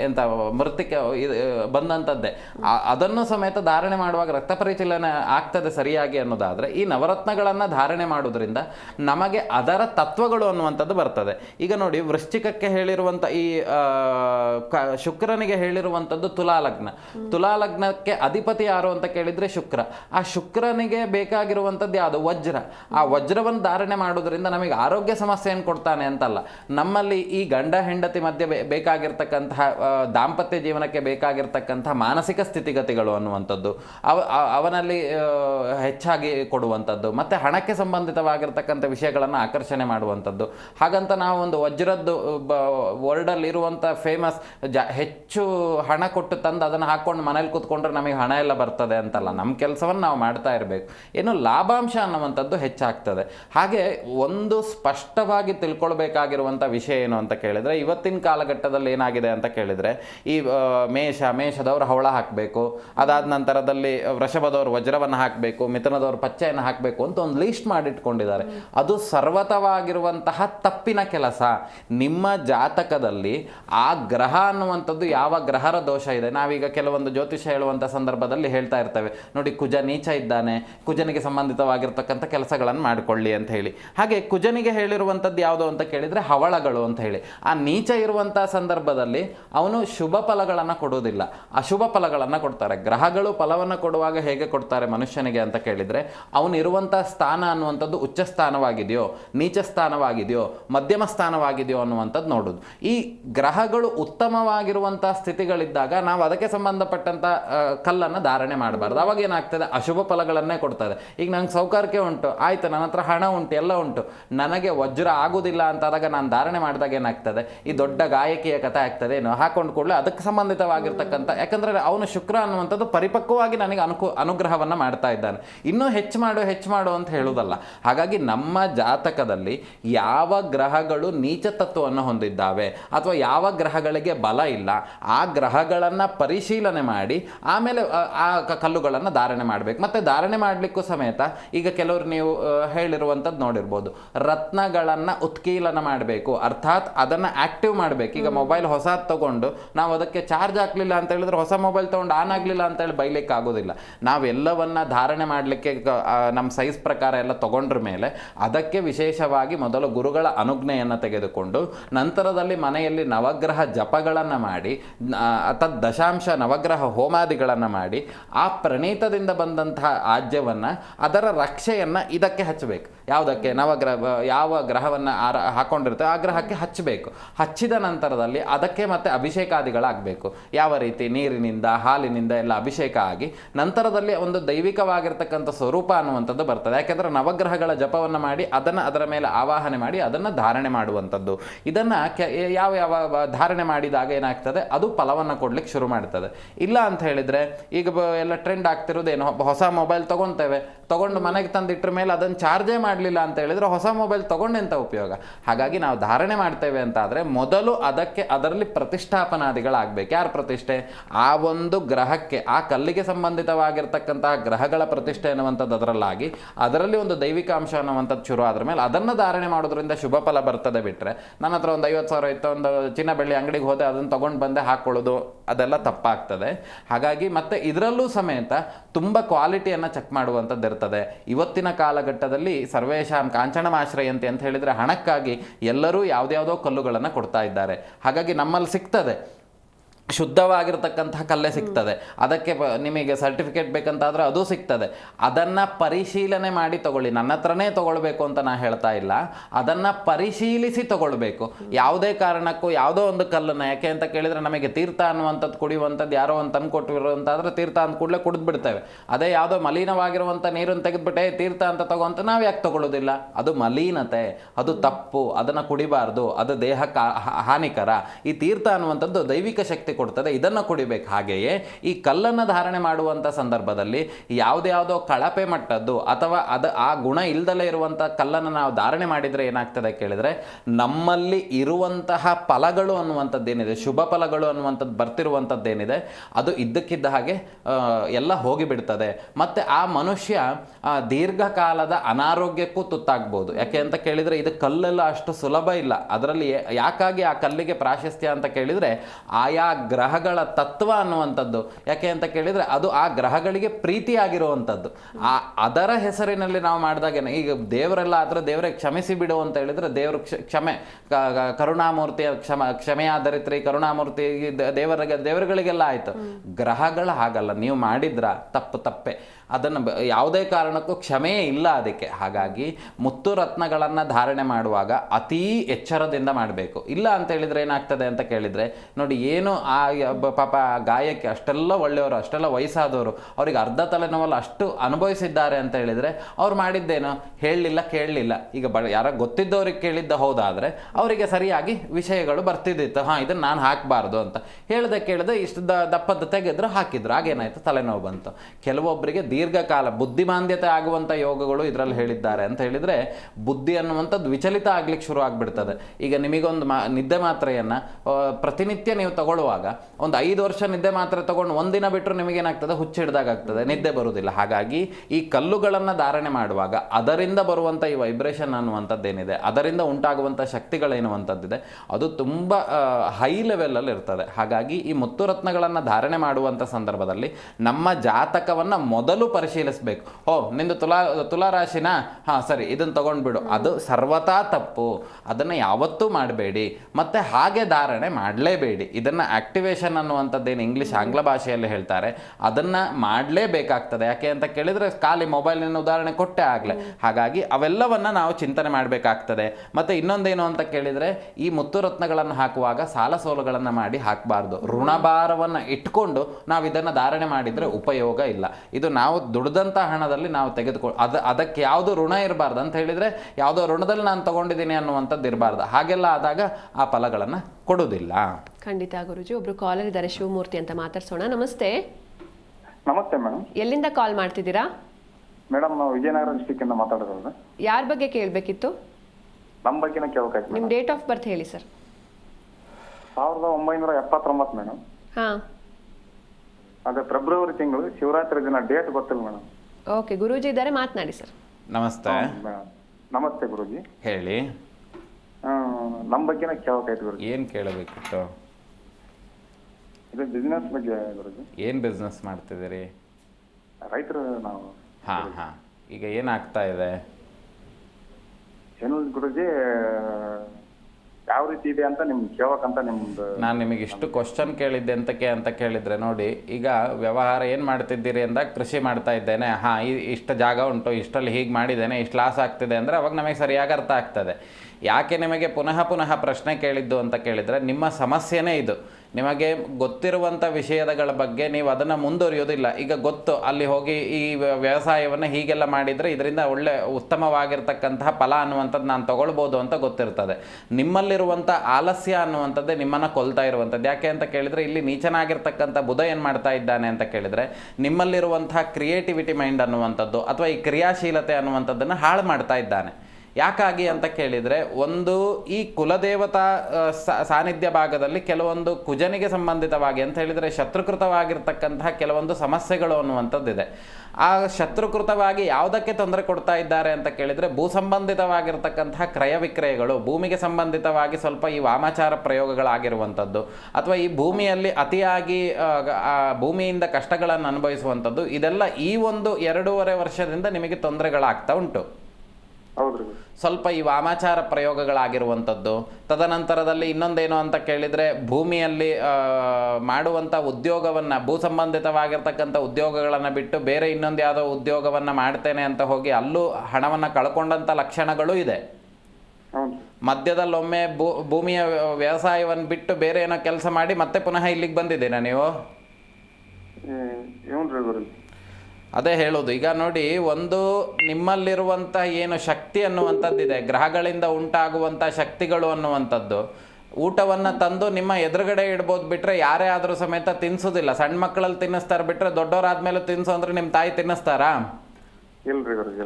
ಎಂಥ ಎಂತ ಮೃತಿಕೆ ಇದು ಬಂದಂಥದ್ದೇ. ಅದನ್ನು ಸಮೇತ ಧಾರಣೆ ಮಾಡುವಾಗ ರಕ್ತ ಪರಿಚಲನೆ ಆಗ್ತದೆ ಸರಿಯಾಗಿ ಅನ್ನೋದಾದರೆ ಈ ನವರತ್ನಗಳನ್ನು ಧಾರಣೆ ಮಾಡೋದ್ರಿಂದ ನಮಗೆ ಅದರ ತತ್ವಗಳು ಅನ್ನುವಂಥದ್ದು ಬರ್ತದೆ. ಈಗ ನೋಡಿ ವೃಶ್ಚಿಕಕ್ಕೆ ಹೇಳಿರುವಂಥ ಈ ಕ- ಶುಕ್ರನಿಗೆ ಹೇಳಿರುವಂಥದ್ದು ಇರುವಂಥದ್ದು ತುಲಾ ಲಗ್ನ. ತುಲಾ ಲಗ್ನಕ್ಕೆ ಅಧಿಪತಿ ಯಾರು ಅಂತ ಕೇಳಿದ್ರೆ ಶುಕ್ರ. ಆ ಶುಕ್ರನಿಗೆ ಬೇಕಾಗಿರುವಂಥದ್ದು ಯಾವುದು? ವಜ್ರ. ಆ ವಜ್ರವನ್ನು ಧಾರಣೆ ಮಾಡೋದ್ರಿಂದ ನಮಗೆ ಆರೋಗ್ಯ ಸಮಸ್ಯೆ ಸಮಸ್ಯೆಯನ್ನು ಕೊಡ್ತಾನೆ ಅಂತಲ್ಲ. ನಮ್ಮಲ್ಲಿ ಈ ಗಂಡ ಹೆಂಡತಿ ಮಧ್ಯೆ ಬೇಕಾಗಿರ್ತಕ್ಕಂತಹ ದಾಂಪತ್ಯ ಜೀವನಕ್ಕೆ ಬೇಕಾಗಿರ್ತಕ್ಕಂತಹ ಮಾನಸಿಕ ಸ್ಥಿತಿಗತಿಗಳು ಅನ್ನುವಂಥದ್ದು. ಅವ ಅವನಲ್ಲಿ ಹೆಚ್ಚಾಗಿ ಕೊಡುವಂಥದ್ದು. ಮತ್ತೆ ಹಣಕ್ಕೆ ಸಂಬಂಧಿತವಾಗಿರ್ತಕ್ಕಂಥ ವಿಷಯಗಳನ್ನು ಆಕರ್ಷಣೆ ಮಾಡುವಂಥದ್ದು. ಹಾಗಂತ ನಾವು ಒಂದು ವಜ್ರದ್ದು ಇರುವಂಥ ಫೇಮಸ್ ಹೆಚ್ಚು ಹಣ ಕೊಟ್ಟು ತಂದು ಅದನ್ನು ಹಾಕ್ಕೊಂಡು ಮನೇಲಿ ಕೂತ್ಕೊಂಡ್ರೆ ನಮಗೆ ಹಣ ಎಲ್ಲ ಬರ್ತದೆ ಅಂತಲ್ಲ ನಮ್ಮ ಕೆಲಸವನ್ನು ನಾವು ಮಾಡ್ತಾ ಇರಬೇಕು. ಏನು ಲಾಭಾಂಶ ಅನ್ನುವಂಥದ್ದು ಹೆಚ್ಚಾಗ್ತದೆ. ಹಾಗೆ ಒಂದು ಸ್ಪಷ್ಟವಾಗಿ ತಿಳ್ಕೊಳ್ಬೇಕಾಗಿರುವಂಥ ವಿಷಯ ಏನು ಅಂತ ಕೇಳಿದರೆ, ಇವತ್ತಿನ ಕಾಲಘಟ್ಟದಲ್ಲಿ ಏನಾಗಿದೆ ಅಂತ ಕೇಳಿದರೆ, ಈ ಮೇಷ, ಮೇಷದವರು ಹವಳ ಹಾಕಬೇಕು, ಅದಾದ ನಂತರದಲ್ಲಿ ವೃಷಭದವರು ವಜ್ರವನ್ನು ಹಾಕಬೇಕು, ಮಿಥುನದವರು ಪಚ್ಚೆಯನ್ನು ಹಾಕಬೇಕು ಅಂತ ಒಂದು ಲೀಸ್ಟ್ ಮಾಡಿಟ್ಕೊಂಡಿದ್ದಾರೆ. ಅದು ಸರ್ವತವಾಗಿರುವಂತಹ ತಪ್ಪಿನ ಕೆಲಸ. ನಿಮ್ಮ ಜಾತಕದಲ್ಲಿ ಆ ಗ್ರಹ ಅನ್ನುವಂಥದ್ದು ಯಾವ ಗ್ರಹರ ದೋಷ ಇದೆ. ನಾವೀಗ ಕೆಲವೊಂದು ಜ್ಯೋತಿಷ ಹೇಳುವಂಥ ಸಂದರ್ಭದಲ್ಲಿ ಹೇಳ್ತಾ ಇರ್ತೇವೆ. ನೋಡಿ, ಕುಜ ನೀಚ ಇದ್ದಾನೆ. ಕುಜನಿಗೆ ಸಂಬಂಧಿತವಾಗಿರ್ತಕ್ಕಂಥ ಕೆಲಸಗಳನ್ನು ಮಾಡಿಕೊಳ್ಳಿ ಅಂತ ಹೇಳಿ. ಹಾಗೆ ಕುಜನಿಗೆ ಹೇಳಿರುವಂಥದ್ದು ಯಾವುದು ಅಂತ ಕೇಳಿದರೆ ಹವಳಗಳು ಅಂತ ಹೇಳಿ. ಆ ನೀಚ ಇರುವಂಥ ಸಂದರ್ಭದಲ್ಲಿ ಅವನು ಶುಭ ಫಲಗಳನ್ನು ಕೊಡುವುದಿಲ್ಲ. ಅಶುಭ ಫಲಗಳನ್ನು ಕೊಡ್ತಾರೆ. ಗ್ರಹಗಳು ಫಲವನ್ನು ಕೊಡುವಾಗ ಹೇಗೆ ಕೊಡ್ತಾರೆ ಮನುಷ್ಯನಿಗೆ ಅಂತ ಕೇಳಿದರೆ ಅವನಿರುವಂಥ ಸ್ಥಾನ ಅನ್ನುವಂಥದ್ದು ಉಚ್ಚ ಸ್ಥಾನವಾಗಿದೆಯೋ, ನೀಚ ಸ್ಥಾನವಾಗಿದೆಯೋ, ಮಧ್ಯಮ ಸ್ಥಾನವಾಗಿದೆಯೋ ಅನ್ನುವಂಥದ್ದು ನೋಡೋದು ಈ ಗ್ರಹಗಳು ಉತ್ತಮವಾಗಿರುವಂಥ ಸ್ಥಿತಿಗಳಿದ್ದಾಗ ನಾವು ಅದಕ್ಕೆ ಸಂಬಂಧಪಟ್ಟಂಥ ಕಲ್ಲನ್ನು ಧಾರಣೆ ಮಾಡಬಾರ್ದು. ಅವಾಗ ಏನಾಗ್ತದೆ? ಅಶುಭ ಫಲಗಳನ್ನೇ ಕೊಡ್ತದೆ. ಈಗ ನಂಗೆ ಸೌಕರ್ಯಕ್ಕೆ ಉಂಟು. ಆಯಿತು, ನನ್ನ ಹತ್ರ ಹಣ ಉಂಟು, ಎಲ್ಲ ಉಂಟು. ನನಗೆ ವಜ್ರ ಆಗುವುದಿಲ್ಲ ಅಂತಾದಾಗ ನಾನು ಧಾರಣೆ ಮಾಡಿದಾಗ ಏನಾಗ್ತದೆ? ಈ ದೊಡ್ಡ ಗಾಯಕಿಯ ಕಥೆ ಆಗ್ತದೆ ಏನು. ಹಾಕೊಂಡು ಕೂಡಲೇ ಅದಕ್ಕೆ ಸಂಬಂಧಿತವಾಗಿರ್ತಕ್ಕಂಥ, ಯಾಕಂದರೆ ಅವನು ಶುಕ್ರ ಅನ್ನುವಂಥದ್ದು ಪರಿಪಕ್ವವಾಗಿ ನನಗೆ ಅನುಕು, ಅನುಗ್ರಹವನ್ನು ಮಾಡ್ತಾ ಇದ್ದಾನೆ. ಇನ್ನೂ ಹೆಚ್ಚು ಮಾಡು ಹೆಚ್ಚು ಮಾಡು ಅಂತ ಹೇಳುವುದಲ್ಲ ಹಾಗಾಗಿ ನಮ್ಮ ಜಾತಕದಲ್ಲಿ ಯಾವ ಗ್ರಹಗಳು ನೀಚ ತತ್ವವನ್ನು ಹೊಂದಿದ್ದಾವೆ? ಅಥವಾ ಯಾವ ಗ್ರಹಗಳಿಗೆ ಬಲ ಇಲ್ಲ? ಆ ಗ್ರಹಗಳನ್ನು ಪರಿಶೀಲನೆ ಮಾಡಿ ಆಮೇಲೆ ಆ, ಕಲ್ಲುಗಳನ್ನು ಧಾರಣೆ ಮಾಡಬೇಕು. ಮತ್ತೆ ಧಾರಣೆ ಮಾಡಲಿಕ್ಕೂ ಸಮೇತ ಈಗ ಕೆಲವರು ನೀವು ಹೇಳಿರುವಂಥದ್ದು ನೋಡಿರ್ಬೋದು. ರತ್ನಗಳನ್ನು ಉತ್ಕೀಲನ ಮಾಡಬೇಕು. ಅರ್ಥಾತ್ ಅದನ್ನು ಆಕ್ಟಿವ್ ಮಾಡಬೇಕು. ಈಗ ಮೊಬೈಲ್ ಹೊಸ ತೊಗೊಂಡು ನಾವು ಅದಕ್ಕೆ ಚಾರ್ಜ್ ಹಾಕಲಿಲ್ಲ ಅಂತ ಹೇಳಿದ್ರೆ ಹೊಸ ಮೊಬೈಲ್ ತೊಗೊಂಡು ಆನ್ ಆಗಲಿಲ್ಲ ಅಂತ ಹೇಳಿ ಬೈಲಿಕ್ಕೆ ಆಗೋದಿಲ್ಲ ನಾವೆಲ್ಲವನ್ನ ಧಾರಣೆ ಮಾಡಲಿಕ್ಕೆ ನಮ್ಮ ಸೈಜ್ ಪ್ರಕಾರ ಎಲ್ಲ ತೊಗೊಂಡ್ರ ಮೇಲೆ ಅದಕ್ಕೆ ವಿಶೇಷವಾಗಿ ಮೊದಲು ಗುರುಗಳ ಅನುಜ್ಞೆಯನ್ನು ತೆಗೆದುಕೊಂಡು ನಂತರದಲ್ಲಿ ಮನೆಯಲ್ಲಿ ನವಗ್ರಹ ಜಪಗಳನ್ನು ಮಾಡಿ ತದ್ ದಶಾಂಶ ನವಗ್ರಹ ಹೋಮಾದಿಗಳನ್ನು ಮಾಡಿ ಆ ಪ್ರಣೀತದಿಂದ ಬಂದಂತಹ ಆಜ್ಯವನ್ನು, ಅದರ ರಕ್ಷೆಯನ್ನು ಇದಕ್ಕೆ ಹಚ್ಚಬೇಕು. ಯಾವುದಕ್ಕೆ? ನವಗ್ರಹ, ಯಾವ ಗ್ರಹವನ್ನು ಆರ, ಹಾಕೊಂಡಿರುತ್ತೆ ಆ ಗ್ರಹಕ್ಕೆ ಹಚ್ಚಬೇಕು. ಹಚ್ಚಿದ ನಂತರದಲ್ಲಿ ಅದಕ್ಕೆ ಮತ್ತೆ ಅಭಿಷೇಕಾದಿಗಳಾಗಬೇಕು. ಯಾವ ರೀತಿ? ನೀರಿನಿಂದ, ಹಾಲಿನಿಂದ ಎಲ್ಲ ಅಭಿಷೇಕ ಆಗಿ ನಂತರದಲ್ಲಿ ಒಂದು ದೈವಿಕವಾಗಿರ್ತಕ್ಕಂಥ ಸ್ವರೂಪ ಅನ್ನುವಂಥದ್ದು ಬರ್ತದೆ. ಯಾಕೆಂದರೆ ನವಗ್ರಹಗಳ ಜಪವನ್ನು ಮಾಡಿ ಅದನ್ನು ಅದರ ಮೇಲೆ ಆವಾಹನೆ ಮಾಡಿ ಅದನ್ನು ಧಾರಣೆ ಮಾಡುವಂಥದ್ದು. ಇದನ್ನು ಯಾವ ಯಾವ ಧಾರಣೆ ಮಾಡಿದಾಗ ಏನಾಗ್ತದೆ? ಅದು ಫಲವನ್ನು ಕೊಡ್ಲಿಕ್ಕೆ ಶುರು ಮಾಡ್ತದೆ. ಇಲ್ಲ ಅಂತ ಹೇಳಿದರೆ ಈಗ ಎಲ್ಲ ಟ್ರೆಂಡ್ ಆಗ್ತಿರೋದೇನು ಹೊಸ ಮೊಬೈಲ್ ತೊಗೊತೇವೆ, ತೊಗೊಂಡು ಮನೆಗೆ ತಂದಿಟ್ರ ಮೇಲೆ ಅದನ್ನು ಚಾರ್ಜೇ ಮಾಡಲಿಲ್ಲ ಅಂತ ಹೇಳಿದ್ರೆ ಹೊಸ ಮೊಬೈಲ್ ತೊಗೊಂಡೆಂತ ಉಪಯೋಗ? ಹಾಗಾಗಿ ನಾವು ಧಾರಣೆ ಮಾಡ್ತೇವೆ ಅಂತ ಆದರೆ ಮೊದಲು ಅದಕ್ಕೆ ಅದರಲ್ಲಿ ಪ್ರತಿಷ್ಠಾಪನಾದಿಗಳಾಗಬೇಕು. ಯಾರು ಪ್ರತಿಷ್ಠೆ? ಆ ಒಂದು ಗ್ರಹಕ್ಕೆ, ಆ ಕಲ್ಲಿಗೆ ಸಂಬಂಧಿತವಾಗಿರ್ತಕ್ಕಂತಹ ಗ್ರಹಗಳ ಪ್ರತಿಷ್ಠೆ ಅನ್ನುವಂಥದ್ದು ಅದರಲ್ಲಾಗಿ, ಅದರಲ್ಲಿ ಒಂದು ದೈವಿಕ ಅಂಶ ಅನ್ನುವಂಥದ್ದು ಶುರು ಆದ್ರ ಮೇಲೆ ಅದನ್ನು ಧಾರಣೆ ಮಾಡೋದ್ರಿಂದ ಶುಭ ಫಲ ಬರ್ತದೆ ಬಿಟ್ಟರೆ ನನ್ನ ಹತ್ರ ಒಂದು ಐವತ್ತು ಸಾವಿರ ಇತ್ತು, ಒಂದು ಚಿನ್ನ ಬೆಳ್ಳಿ ಅಂಗಡಿಗೆ ಹೋದೆ, ಅದನ್ನು ತೊಗೊಂಡು ಬಂದೆ ಹಾಕ್ಕೊಳ್ಳೋದು ಅದೆಲ್ಲ ತಪ್ಪಾಗ್ತದೆ. ಹಾಗಾಗಿ ಮತ್ತೆ ಇದರಲ್ಲೂ ಸಮೇತ ತುಂಬ ಕ್ವಾಲಿಟಿಯನ್ನು ಚೆಕ್ ಮಾಡುವಂಥದ್ದು ಇರ್ತದೆ. ಇವತ್ತಿನ ಕಾಲಘಟ್ಟದಲ್ಲಿ ಸರ್ವೇಶಾಂ ಕಾಂಚನಮಾಶ್ರಯಂತೆ ಅಂತ ಹೇಳಿದರೆ ಹಣಕ್ಕಾಗಿ ಎಲ್ಲರೂ ಯಾವುದ್ಯಾವುದೋ ಕಲ್ಲುಗಳನ್ನು ಕೊಡ್ತಾ ಇದ್ದಾರೆ. ಹಾಗಾಗಿ ನಮ್ಮಲ್ಲಿ ಸಿಗ್ತದೆ. ಶುದ್ಧವಾಗಿರ್ತಕ್ಕಂತಹ ಕಲ್ಲೇ ಸಿಗ್ತದೆ. ಅದಕ್ಕೆ ನಿಮಗೆ ಸರ್ಟಿಫಿಕೇಟ್ ಬೇಕಂತಾದ್ರೆ ಅದು ಸಿಗ್ತದೆ. ಅದನ್ನು ಪರಿಶೀಲನೆ ಮಾಡಿ ತಗೊಳ್ಳಿ. ನನ್ನ ಹತ್ರನೇ ತಗೊಳ್ಬೇಕು ಅಂತ ನಾ ಹೇಳ್ತಾ ಇಲ್ಲ. ಅದನ್ನು ಪರಿಶೀಲಿಸಿ ತಗೊಳ್ಬೇಕು. ಯಾವುದೇ ಕಾರಣಕ್ಕೂ ಯಾವುದೋ ಒಂದು ಕಲ್ಲನ್ನು, ಯಾಕೆ ಅಂತ ಕೇಳಿದರೆ ನಮಗೆ ತೀರ್ಥ ಅನ್ನುವಂಥದ್ದು ಕುಡಿಯುವಂಥದ್ದು, ಯಾರೋ ಒಂದು ತಂದು ಕೊಟ್ಟಿರುವಂತಾದ್ರೆ ತೀರ್ಥ ಅಂದ ಕೂಡಲೇ ಕುಡಿದು ಬಿಡ್ತೇವೆ ಅದೇ ಯಾವುದೋ ಮಲೀನವಾಗಿರುವಂಥ ನೀರನ್ನು ತೆಗೆದುಬಿಟ್ಟೆ ತೀರ್ಥ ಅಂತ ತಗೋಂತ ನಾವು ಯಾಕೆ ತಗೊಳ್ಳೋದಿಲ್ಲ ಅದು ಮಲೀನತೆ. ಅದು ತಪ್ಪು. ಅದನ್ನು ಕುಡಿಬಾರ್ದು. ಅದು ದೇಹಕ್ಕೆ ಹಾನಿಕರ. ಈ ತೀರ್ಥ ಅನ್ನುವಂಥದ್ದು ದೈವಿಕ ಶಕ್ತಿ ಕೊಡ್ತದೆ, ಇದನ್ನು ಕುಡಿಬೇಕು. ಹಾಗೆಯೇ ಈ ಕಲ್ಲನ್ನು ಧಾರಣೆ ಮಾಡುವಂಥ ಸಂದರ್ಭದಲ್ಲಿ ಯಾವುದ್ಯಾವುದೋ ಕಳಪೆ ಮಟ್ಟದ್ದು ಅಥವಾ ಅದು ಆ ಗುಣ ಇಲ್ದಲೇ ಇರುವಂಥ ಕಲ್ಲನ್ನು ನಾವು ಧಾರಣೆ ಮಾಡಿದರೆ ಏನಾಗ್ತದೆ ಕೇಳಿದರೆ ನಮ್ಮಲ್ಲಿ ಇರುವಂತಹ ಫಲಗಳು ಅನ್ನುವಂಥದ್ದೇನಿದೆ, ಶುಭ ಫಲಗಳು ಅನ್ನುವಂಥದ್ದು ಬರ್ತಿರುವಂಥದ್ದೇನಿದೆ, ಅದು ಇದ್ದಕ್ಕಿದ್ದ ಹಾಗೆ ಎಲ್ಲ ಹೋಗಿಬಿಡ್ತದೆ. ಮತ್ತು ಆ ಮನುಷ್ಯ ದೀರ್ಘಕಾಲದ ಅನಾರೋಗ್ಯಕ್ಕೂ ತುತ್ತಾಗ್ಬೋದು. ಯಾಕೆ ಅಂತ ಕೇಳಿದರೆ ಇದು ಕಲ್ಲೆಲ್ಲ ಅಷ್ಟು ಸುಲಭ ಇಲ್ಲ. ಅದರಲ್ಲಿ ಯಾಕಾಗಿ ಆ ಕಲ್ಲಿಗೆ ಪ್ರಾಶಸ್ತ್ಯ ಅಂತ ಕೇಳಿದರೆ ಆಯಾ ಗ್ರಹಗಳ ತತ್ವ ಅನ್ನುವಂಥದ್ದು. ಯಾಕೆ ಅಂತ ಕೇಳಿದರೆ ಅದು ಆ ಗ್ರಹಗಳಿಗೆ ಪ್ರೀತಿಯಾಗಿರುವಂಥದ್ದು. ಆ ಅದರ ಹೆಸರಿನಲ್ಲಿ ನಾವು ಮಾಡಿದಾಗೇನೆ ಈಗ ದೇವರೆಲ್ಲ ಆದರೆ ದೇವರೇ ಕ್ಷಮಿಸಿ ಬಿಡು ಅಂತ ಹೇಳಿದರೆ ದೇವರು ಕ್ಷ ಕ್ಷಮೆ ಕರುಣಾಮೂರ್ತಿಯ ಕ್ಷಮ ಕ್ಷಮೆಯಾಧರಿತ್ರಿ ಕರುಣಾಮೂರ್ತಿ ದೇವರಿಗೆ ದೇವರುಗಳಿಗೆಲ್ಲ ಆಯಿತು. ಗ್ರಹಗಳ ಹಾಗಲ್ಲ ನೀವು ಮಾಡಿದ್ರ ತಪ್ಪು ತಪ್ಪೆ. ಅದನ್ನು ಯಾವುದೇ ಕಾರಣಕ್ಕೂ ಕ್ಷಮೆಯೇ ಇಲ್ಲ ಅದಕ್ಕೆ. ಹಾಗಾಗಿ ಮುತ್ತು ರತ್ನಗಳನ್ನು ಧಾರಣೆ ಮಾಡುವಾಗ ಅತೀ ಎಚ್ಚರದಿಂದ ಮಾಡಬೇಕು. ಇಲ್ಲ ಅಂತ ಹೇಳಿದರೆ ಏನಾಗ್ತದೆ ಅಂತ ಕೇಳಿದರೆ, ನೋಡಿ ಏನು ಆ ಪಾಪ ಗಾಯಕ್ಕೆ ಅಷ್ಟೆಲ್ಲ ಒಳ್ಳೆಯವರು, ಅಷ್ಟೆಲ್ಲ ವಯಸ್ಸಾದವರು, ಅವ್ರಿಗೆ ಅರ್ಧ ತಲೆನೋವಲ್ಲ ಅಷ್ಟು ಅನುಭವಿಸಿದ್ದಾರೆ ಅಂತ ಹೇಳಿದರೆ ಅವ್ರು ಮಾಡಿದ್ದೇನು? ಹೇಳಲಿಲ್ಲ, ಕೇಳಲಿಲ್ಲ. ಈಗ ಬ ಯಾರ ಗೊತ್ತಿದ್ದವ್ರಿಗೆ ಕೇಳಿದ್ದ ಹೌದಾದರೆ ಅವರಿಗೆ ಸರಿಯಾಗಿ ವಿಷಯಗಳು ಬರ್ತಿದ್ದಿತ್ತು. ಹಾಂ, ಇದನ್ನು ನಾನು ಹಾಕಬಾರ್ದು ಅಂತ. ಹೇಳ್ದೆ ಕೇಳಿದೆ ಇಷ್ಟು ದಪ್ಪದ ತೆಗೆದ್ರು, ಹಾಕಿದ್ರು. ಆಗೇನಾಯಿತು ತಲೆನೋವು ಬಂತು. ಕೆಲವೊಬ್ಬರಿಗೆ ದೀರ್ಘಕಾಲ ಬುದ್ಧಿಮಾಂದ್ಯತೆ ಆಗುವಂಥ ಯೋಗಗಳು ಇದರಲ್ಲಿ ಹೇಳಿದ್ದಾರೆ ಅಂತ ಹೇಳಿದರೆ ಬುದ್ಧಿ ಅನ್ನುವಂಥದ್ದು ವಿಚಲಿತ ಆಗ್ಲಿಕ್ಕೆ ಶುರು ಆಗಿಬಿಡ್ತದೆ. ಈಗ ನಿಮಗೊಂದು ಮಾ ನಿದ್ದೆ ಮಾತ್ರೆಯನ್ನು ಪ್ರತಿನಿತ್ಯ ನೀವು ತಗೊಳ್ಳುವಾಗ ಒಂದು ಐದು ವರ್ಷ ನಿದ್ದೆ ಮಾತ್ರೆ ತಗೊಂಡು ಒಂದಿನ ಬಿಟ್ಟರು ನಿಮಗೇನಾಗ್ತದೆ? ಹುಚ್ಚಿಡ್ದಾಗ್ತದೆ ನಿದ್ದೆ ಬರುವುದಿಲ್ಲ. ಹಾಗಾಗಿ ಈ ಕಲ್ಲುಗಳನ್ನು ಧಾರಣೆ ಮಾಡುವಾಗ ಅದರಿಂದ ಬರುವಂಥ ಈ ವೈಬ್ರೇಷನ್ ಅನ್ನುವಂಥದ್ದೇನಿದೆ? ಅದರಿಂದ ಉಂಟಾಗುವಂಥ ಶಕ್ತಿಗಳೇನುವಂಥದ್ದಿದೆ ಅದು ತುಂಬ ಹೈ ಲೆವೆಲಲ್ಲಿ ಇರ್ತದೆ. ಹಾಗಾಗಿ ಈ ಮುತ್ತು ರತ್ನಗಳನ್ನು ಧಾರಣೆ ಮಾಡುವಂಥ ಸಂದರ್ಭದಲ್ಲಿ ನಮ್ಮ ಜಾತಕವನ್ನು ಮೊದಲು ಪರಿಶೀಲಿಸಬೇಕು. ಓ, ನಿಂದು ತುಲಾ, ತುಲಾರಾಶಿನ, ಹಾಂ, ಸರಿ ಇದನ್ನು ತಗೊಂಡ್ಬಿಡು. ಅದು ಸರ್ವತಾ ತಪ್ಪು. ಅದನ್ನು ಯಾವತ್ತೂ ಮಾಡಬೇಡಿ. ಮತ್ತು ಹಾಗೆ ಧಾರಣೆ ಮಾಡಲೇಬೇಡಿ. ಇದನ್ನು ಆಕ್ಟಿವೇಶನ್ ಅನ್ನುವಂಥದ್ದೇನು ಇಂಗ್ಲೀಷ್, ಆಂಗ್ಲ ಭಾಷೆಯಲ್ಲಿ ಹೇಳ್ತಾರೆ. ಅದನ್ನು ಮಾಡಲೇಬೇಕಾಗ್ತದೆ. ಯಾಕೆ ಅಂತ ಕೇಳಿದರೆ ಖಾಲಿ ಮೊಬೈಲಿನ ಉದಾಹರಣೆ ಕೊಟ್ಟೆ ಆಗಲೇ. ಹಾಗಾಗಿ ಅವೆಲ್ಲವನ್ನು ನಾವು ಚಿಂತನೆ ಮಾಡಬೇಕಾಗ್ತದೆ. ಮತ್ತು ಇನ್ನೊಂದೇನು ಅಂತ ಕೇಳಿದರೆ ಈ ಮುತ್ತು ರತ್ನಗಳನ್ನು ಹಾಕುವಾಗ ಸಾಲ ಸೋಲುಗಳನ್ನು ಮಾಡಿ ಹಾಕಬಾರ್ದು. ಋಣಭಾರವನ್ನು ಇಟ್ಕೊಂಡು ನಾವು ಇದನ್ನು ಧಾರಣೆ ಮಾಡಿದರೆ ಉಪಯೋಗ ಇಲ್ಲ. ಇದು ನಾವು ದುಡ್ದಂಥ ಹಣದಲ್ಲಿ ನಾವು ತೆಗೆದುಕೊ ಅದು ಅದಕ್ಕೆ ಯಾವುದು ಋಣ ಇರಬಾರ್ದು ಅಂತ ಹೇಳಿದರೆ ಯಾವುದೋ ಋಣದಲ್ಲಿ ನಾನು ತಗೊಂಡಿದ್ದೀನಿ ಅನ್ನುವಂಥದ್ದು ಇರಬಾರ್ದು. ಹಾಗೆಲ್ಲ ಆದಾಗ ಆ ಫಲಗಳನ್ನು ಕೊಡುವುದಿಲ್ಲ. ಖಂಡಿತ ಗುರುಜಿ ಒಬ್ರು ಕಾಲರ್ ಇದ್ದಾರೆ ಶಿವಮೂರ್ತಿ ಅಂತ ಮಾತಾಡ್ಸೋಣ. ನಮಸ್ತೆ. ನಮಸ್ತೆ ಮೇಡಮ್. ಎಲ್ಲಿಂದ ಕಾಲ್ ಮಾಡ್ತಿದ್ದೀರಾ? ಮೇಡಮ್ ನಾವು ವಿಜಯನಗರ ಡಿಸ್ಟಿಕ್ ಇಂದ ಮಾತಾಡೋದು ಯಾರ ಬಗ್ಗೆ ಕೇಳಬೇಕಿತ್ತು? ನಮ್ಮ ಬಗ್ಗೆ ಕೇಳಬೇಕಾಯ್ತು ನಿಮ್ಮ ಡೇಟ್ ಆಫ್ ಬರ್ತ್ ಹೇಳಿ ಸರ್. ಸಾವಿರದ ಒಂಬೈನೂರ ಎಪ್ಪತ್ತೊಂಬತ್ತು ಮೇಡಮ್. ಹಾಂ. ಅದೇ ಫೆಬ್ರವರಿ ತಿಂಗಳು ಶಿವರಾತ್ರಿ ದಿನ ಡೇಟ್ ಗೊತ್ತಿಲ್ಲ ಮೇಡಮ್. ಓಕೆ ಗುರೂಜಿ ಇದ್ದಾರೆ ಮಾತನಾಡಿ ಸರ್ ನಮಸ್ತೆ. ನಮಸ್ತೆ ಗುರುಜಿ. ಹೇಳಿ. ನಮ್ಮ ಬಗ್ಗೆನ ಕೇಳಬೇಕಾಯ್ತು ಗುರುಜಿ. ಏನು ಕೇಳಬೇಕಿತ್ತು? ಇದು ಬಿಸ್ನೆಸ್ ಬಗ್ಗೆ ಗುರುಜಿ. ಏನು ಬಿಸ್ನೆಸ್ ಮಾಡ್ತಿದ್ದೀರಿ? ರೈತರು ನಾವು. ಹಾಂ ಹಾಂ. ಈಗ ಏನಾಗ್ತಾ ಇದೆ? ಏನು ಗುರುಜಿ ಯಾವ ರೀತಿ ಇದೆ ಅಂತ ನಿಮ್ಗೆ ಕೇಳ್ಬೇಕಂತ ನಿಮ್ದು ನಾನು ನಿಮಗೆ ಇಷ್ಟು ಕ್ವಶನ್ ಕೇಳಿದ್ದೆ ಅಂತಕ್ಕೆ ಅಂತ ಕೇಳಿದರೆ ನೋಡಿ, ಈಗ ವ್ಯವಹಾರ ಏನು ಮಾಡ್ತಿದ್ದೀರಿ ಅಂದಾಗ ಕೃಷಿ ಮಾಡ್ತಾ ಇದ್ದೇನೆ. ಹಾಂ ಇಷ್ಟು ಜಾಗ ಉಂಟು ಇಷ್ಟರಲ್ಲಿ ಹೀಗೆ ಮಾಡಿದ್ದೇನೆ, ಇಷ್ಟು ಲಾಸ್ ಆಗ್ತಿದೆ ಅಂದರೆ ಅವಾಗ ನಮಗೆ ಸರಿಯಾಗಿ ಅರ್ಥ ಆಗ್ತದೆ. ಯಾಕೆ ನಿಮಗೆ ಪುನಃ ಪುನಃ ಪ್ರಶ್ನೆ ಕೇಳಿದ್ದು ಅಂತ ಕೇಳಿದರೆ, ನಿಮ್ಮ ಸಮಸ್ಯೆನೇ ಇದು. ನಿಮಗೆ ಗೊತ್ತಿರುವಂಥ ವಿಷಯಗಳ ಬಗ್ಗೆ ನೀವು ಅದನ್ನು ಮುಂದುವರಿಯೋದಿಲ್ಲ. ಈಗ ಗೊತ್ತು, ಅಲ್ಲಿ ಹೋಗಿ ಈ ವ್ಯ- ವ್ಯವಸಾಯವನ್ನು ಹೀಗೆಲ್ಲ ಮಾಡಿದರೆ ಇದರಿಂದ ಒಳ್ಳೆ ಉತ್ತಮವಾಗಿರ್ತಕ್ಕಂತಹ ಫಲ ಅನ್ನುವಂಥದ್ದು ನಾನು ತಗೊಳ್ಬೋದು ಅಂತ ಗೊತ್ತಿರ್ತದೆ. ನಿಮ್ಮಲ್ಲಿರುವಂಥ ಆಲಸ್ಯ ಅನ್ನುವಂಥದ್ದೇ ನಿಮ್ಮನ್ನು ಕೊಲ್ತಾ ಇರುವಂಥದ್ದು. ಯಾಕೆ ಅಂತ ಕೇಳಿದರೆ ಇಲ್ಲಿ ನೀಚನಾಗಿರ್ತಕ್ಕಂಥ ಬುಧ ಏನು ಮಾಡ್ತಾ ಇದ್ದಾನೆ ಅಂತ ಕೇಳಿದರೆ ನಿಮ್ಮಲ್ಲಿರುವಂತಹ ಕ್ರಿಯೇಟಿವಿಟಿ ಮೈಂಡ್ ಅನ್ನುವಂಥದ್ದು ಅಥವಾ ಈ ಕ್ರಿಯಾಶೀಲತೆ ಅನ್ನುವಂಥದ್ದನ್ನು ಹಾಳು ಮಾಡ್ತಾ ಇದ್ದಾನೆ. ಯಾಕಾಗಿ ಅಂತ ಕೇಳಿದರೆ ಒಂದು ಈ ಕುಲದೇವತಾ ಸಾನ್ನಿಧ್ಯ ಭಾಗದಲ್ಲಿ ಕೆಲವೊಂದು ಕುಜನಿಗೆ ಸಂಬಂಧಿತವಾಗಿ ಅಂತ ಹೇಳಿದರೆ ಶತ್ರುಕೃತವಾಗಿರ್ತಕ್ಕಂತಹ ಕೆಲವೊಂದು ಸಮಸ್ಯೆಗಳು ಅನ್ನುವಂಥದ್ದಿದೆ ಆ ಶತ್ರುಕೃತವಾಗಿ ಯಾವುದಕ್ಕೆ ತೊಂದರೆ ಕೊಡ್ತಾ ಇದ್ದಾರೆ ಅಂತ ಕೇಳಿದರೆ ಭೂ ಸಂಬಂಧಿತವಾಗಿರ್ತಕ್ಕಂತಹ ಕ್ರಯ ವಿಕ್ರಯಗಳು, ಭೂಮಿಗೆ ಸಂಬಂಧಿತವಾಗಿ ಸ್ವಲ್ಪ ಈ ವಾಮಾಚಾರ ಪ್ರಯೋಗಗಳಾಗಿರುವಂಥದ್ದು, ಅಥವಾ ಈ ಭೂಮಿಯಲ್ಲಿ ಅತಿಯಾಗಿ ಭೂಮಿಯಿಂದ ಕಷ್ಟಗಳನ್ನು ಅನುಭವಿಸುವಂಥದ್ದು, ಇದೆಲ್ಲ ಈ ಒಂದು ಎರಡೂವರೆ ವರ್ಷದಿಂದ ನಿಮಗೆ ತೊಂದರೆಗಳಾಗ್ತಾ ಉಂಟು. ಸ್ವಲ್ಪ ಈ ವಾಮಾಚಾರ ಪ್ರಯೋಗಗಳಾಗಿರುವಂಥದ್ದು. ತದನಂತರದಲ್ಲಿ ಇನ್ನೊಂದೇನು ಅಂತ ಕೇಳಿದರೆ ಭೂಮಿಯಲ್ಲಿ ಮಾಡುವಂಥ ಉದ್ಯೋಗವನ್ನು ಭೂ ಸಂಬಂಧಿತವಾಗಿರ್ತಕ್ಕಂಥ ಉದ್ಯೋಗಗಳನ್ನು ಬಿಟ್ಟು ಬೇರೆ ಇನ್ನೊಂದು ಯಾವುದೋ ಉದ್ಯೋಗವನ್ನು ಮಾಡ್ತೇನೆ ಅಂತ ಹೋಗಿ ಅಲ್ಲೂ ಹಣವನ್ನು ಕಳ್ಕೊಂಡಂಥ ಲಕ್ಷಣಗಳು ಇದೆ. ಮಧ್ಯದಲ್ಲೊಮ್ಮೆ ಭೂ ಭೂಮಿಯ ವ್ಯವಸಾಯವನ್ನು ಬಿಟ್ಟು ಬೇರೆ ಏನೋ ಕೆಲಸ ಮಾಡಿ ಮತ್ತೆ ಪುನಃ ಇಲ್ಲಿಗೆ ಬಂದಿದ್ದೀರಾ ನೀವು? ಅದೇ ಹೇಳೋದು. ಈಗ ನೋಡಿ ಒಂದು ನಿಮ್ಮಲ್ಲಿರುವಂಥ ಏನು ಶಕ್ತಿ ಅನ್ನುವಂಥದ್ದಿದೆ ಗ್ರಹಗಳಿಂದ ಉಂಟಾಗುವಂಥ ಶಕ್ತಿಗಳು ಅನ್ನುವಂಥದ್ದು ಊಟವನ್ನು ತಂದು ನಿಮ್ಮ ಎದುರುಗಡೆ ಇಡ್ಬೋದು ಬಿಟ್ಟರೆ ಯಾರೇ ಆದರೂ ಸಮೇತ ತಿನ್ಸೋದಿಲ್ಲ. ಸಣ್ಣ ಮಕ್ಕಳಲ್ಲಿ ತಿನ್ನಿಸ್ತಾರೆ ಬಿಟ್ಟರೆ ದೊಡ್ಡವರಾದ್ಮೇಲೆ ತಿನ್ಸು ಅಂದ್ರೆ ನಿಮ್ಮ ತಾಯಿ ತಿನ್ನಿಸ್ತಾರಾ?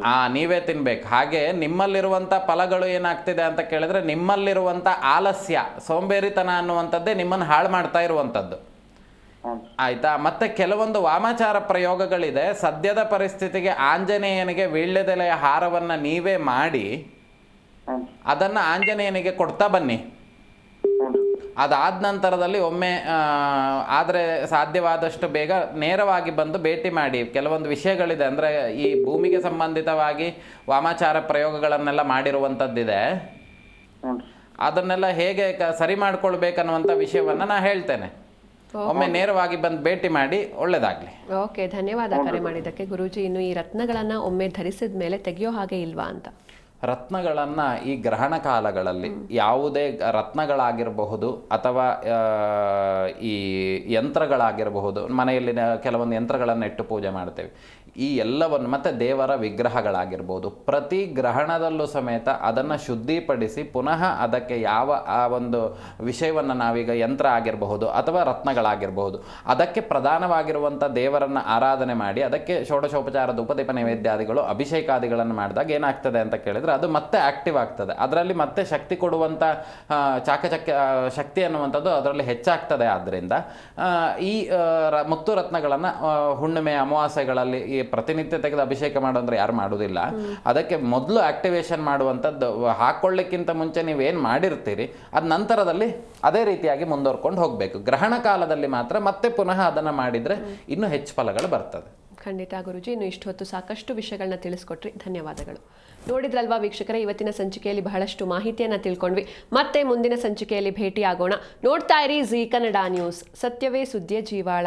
ಹಾ ನೀವೇ ತಿನ್ಬೇಕು. ಹಾಗೆ ನಿಮ್ಮಲ್ಲಿರುವಂಥ ಫಲಗಳು ಏನಾಗ್ತಿದೆ ಅಂತ ಕೇಳಿದ್ರೆ ನಿಮ್ಮಲ್ಲಿರುವಂಥ ಆಲಸ್ಯ ಸೋಂಬೇರಿತನ ಅನ್ನುವಂಥದ್ದೇ ನಿಮ್ಮನ್ನು ಹಾಳು ಮಾಡ್ತಾ ಇರುವಂಥದ್ದು. ಆಯ್ತಾ? ಮತ್ತೆ ಕೆಲವೊಂದು ವಾಮಾಚಾರ ಪ್ರಯೋಗಗಳಿದೆ. ಸದ್ಯದ ಪರಿಸ್ಥಿತಿಗೆ ಆಂಜನೇಯನಿಗೆ ವೀಳ್ಯದೆಲೆಯ ಹಾರವನ್ನ ನೀವೇ ಮಾಡಿ, ಅದನ್ನ ಆಂಜನೇಯನಿಗೆ ಕೊಡ್ತಾ ಬನ್ನಿ. ಅದಾದ ನಂತರದಲ್ಲಿ ಒಮ್ಮೆ ಆದರೆ ಸಾಧ್ಯವಾದಷ್ಟು ಬೇಗ ನೇರವಾಗಿ ಬಂದು ಭೇಟಿ ಮಾಡಿ. ಕೆಲವೊಂದು ವಿಷಯಗಳಿದೆ, ಅಂದರೆ ಈ ಭೂಮಿಗೆ ಸಂಬಂಧಿತವಾಗಿ ವಾಮಾಚಾರ ಪ್ರಯೋಗಗಳನ್ನೆಲ್ಲ ಮಾಡಿರುವಂಥದ್ದಿದೆ ಅದನ್ನೆಲ್ಲ ಹೇಗೆ ಸರಿ ಮಾಡ್ಕೊಳ್ಬೇಕನ್ನುವಂಥ ವಿಷಯವನ್ನು ನಾ ಹೇಳ್ತೇನೆ. ಒಮ್ಮೆ ನೇರವಾಗಿ ಬಂದು ಭೇಟಿ ಮಾಡಿ ಒಳ್ಳೇದಾಗಲಿ. ಓಕೆ ಧನ್ಯವಾದ ಕರೆ ಮಾಡಿದ್ದಕ್ಕೆ ಗುರುಜಿ ಇನ್ನು ಈ ರತ್ನಗಳನ್ನ ಒಮ್ಮೆ ಧರಿಸಿದ ಮೇಲೆ ತೆಗೆಯೋ ಹಾಗೆ ಇಲ್ವಾ ಅಂತ. ರತ್ನಗಳನ್ನು ಈ ಗ್ರಹಣ ಕಾಲಗಳಲ್ಲಿ ಯಾವುದೇ ರತ್ನಗಳಾಗಿರಬಹುದು ಅಥವಾ ಆ, ಈ ಯಂತ್ರಗಳಾಗಿರಬಹುದು. ಮನೆಯಲ್ಲಿ ಕೆಲವೊಂದು ಯಂತ್ರಗಳನ್ನು ಇಟ್ಟು ಪೂಜೆ ಮಾಡ್ತೇವೆ. ಈ ಎಲ್ಲವನ್ನು ಮತ್ತು ದೇವರ ವಿಗ್ರಹಗಳಾಗಿರ್ಬೋದು. ಪ್ರತಿ ಗ್ರಹಣದಲ್ಲೂ ಸಮೇತ ಅದನ್ನು ಶುದ್ಧಿಪಡಿಸಿ ಪುನಃ ಅದಕ್ಕೆ ಯಾವ ಆ ಒಂದು ವಿಷಯವನ್ನು ನಾವೀಗ ಯಂತ್ರ ಆಗಿರಬಹುದು ಅಥವಾ ರತ್ನಗಳಾಗಿರಬಹುದು. ಅದಕ್ಕೆ ಪ್ರಧಾನವಾಗಿರುವಂಥ ದೇವರನ್ನು ಆರಾಧನೆ ಮಾಡಿ ಅದಕ್ಕೆ ಷೋಡಶೋಪಚಾರದ ಉಪದೀಪ ನೈವೇದ್ಯಾದಿಗಳು ಅಭಿಷೇಕಾದಿಗಳನ್ನು ಮಾಡಿದಾಗ ಏನಾಗ್ತದೆ ಅಂತ ಕೇಳಿದರೆ ಅದು ಮತ್ತೆ ಆ್ಯಕ್ಟಿವ್ ಆಗ್ತದೆ. ಅದರಲ್ಲಿ ಮತ್ತೆ ಶಕ್ತಿ ಕೊಡುವಂಥ ಚಾಕಚಕ್ಯ ಶಕ್ತಿ ಅನ್ನುವಂಥದ್ದು ಅದರಲ್ಲಿ ಹೆಚ್ಚಾಗ್ತದೆ. ಆದ್ದರಿಂದ ಈ ಮುತ್ತು ರತ್ನಗಳನ್ನು ಹುಣ್ಣಿಮೆ, ಅಮಾವಾಸ್ಯೆಗಳಲ್ಲಿ ಪ್ರತಿನಿತ್ಯ ತೆಗೆದು ಅಭಿಷೇಕ ಮಾಡೋಂದ್ರೆ ಯಾರು ಮಾಡೋದಿಲ್ಲ ಅದಕ್ಕೆ ಮೊದಲು ಆಕ್ಟಿವೇಶನ್ ಮಾಡುವಂಥದ್ದು ಹಾಕೊಳ್ಳಿಕ್ಕಿಂತ ಮುಂಚೆ ನೀವೇನು ಮಾಡಿರ್ತೀರಿ, ಅದ ನಂತರದಲ್ಲಿ ಅದೇ ರೀತಿಯಾಗಿ ಮುಂದುವರ್ಕೊಂಡು ಹೋಗಬೇಕು. ಗ್ರಹಣ ಕಾಲದಲ್ಲಿ ಮಾತ್ರ ಮತ್ತೆ ಪುನಃ ಅದನ್ನು ಮಾಡಿದರೆ ಇನ್ನೂ ಹೆಚ್ಚು ಫಲಗಳು ಬರ್ತದೆ. ಖಂಡಿತ ಗುರುಜಿ, ಇನ್ನು ಇಷ್ಟು ಹೊತ್ತು ಸಾಕಷ್ಟು ವಿಷಯಗಳನ್ನ ತಿಳಿಸ್ಕೊಟ್ರಿ. ಧನ್ಯವಾದಗಳು. ನೋಡಿದ್ರಲ್ವಾ ವೀಕ್ಷಕರೇ, ಇವತ್ತಿನ ಸಂಚಿಕೆಯಲ್ಲಿ ಬಹಳಷ್ಟು ಮಾಹಿತಿಯನ್ನು ತಿಳ್ಕೊಂಡ್ವಿ. ಮತ್ತೆ ಮುಂದಿನ ಸಂಚಿಕೆಯಲ್ಲಿ ಭೇಟಿ ಆಗೋಣ ನೋಡ್ತಾ ಇರಿ ಜೀ ಕನ್ನಡ ನ್ಯೂಸ್. ಸತ್ಯವೇ ಸುದ್ದಿಯ ಜೀವಾಳ.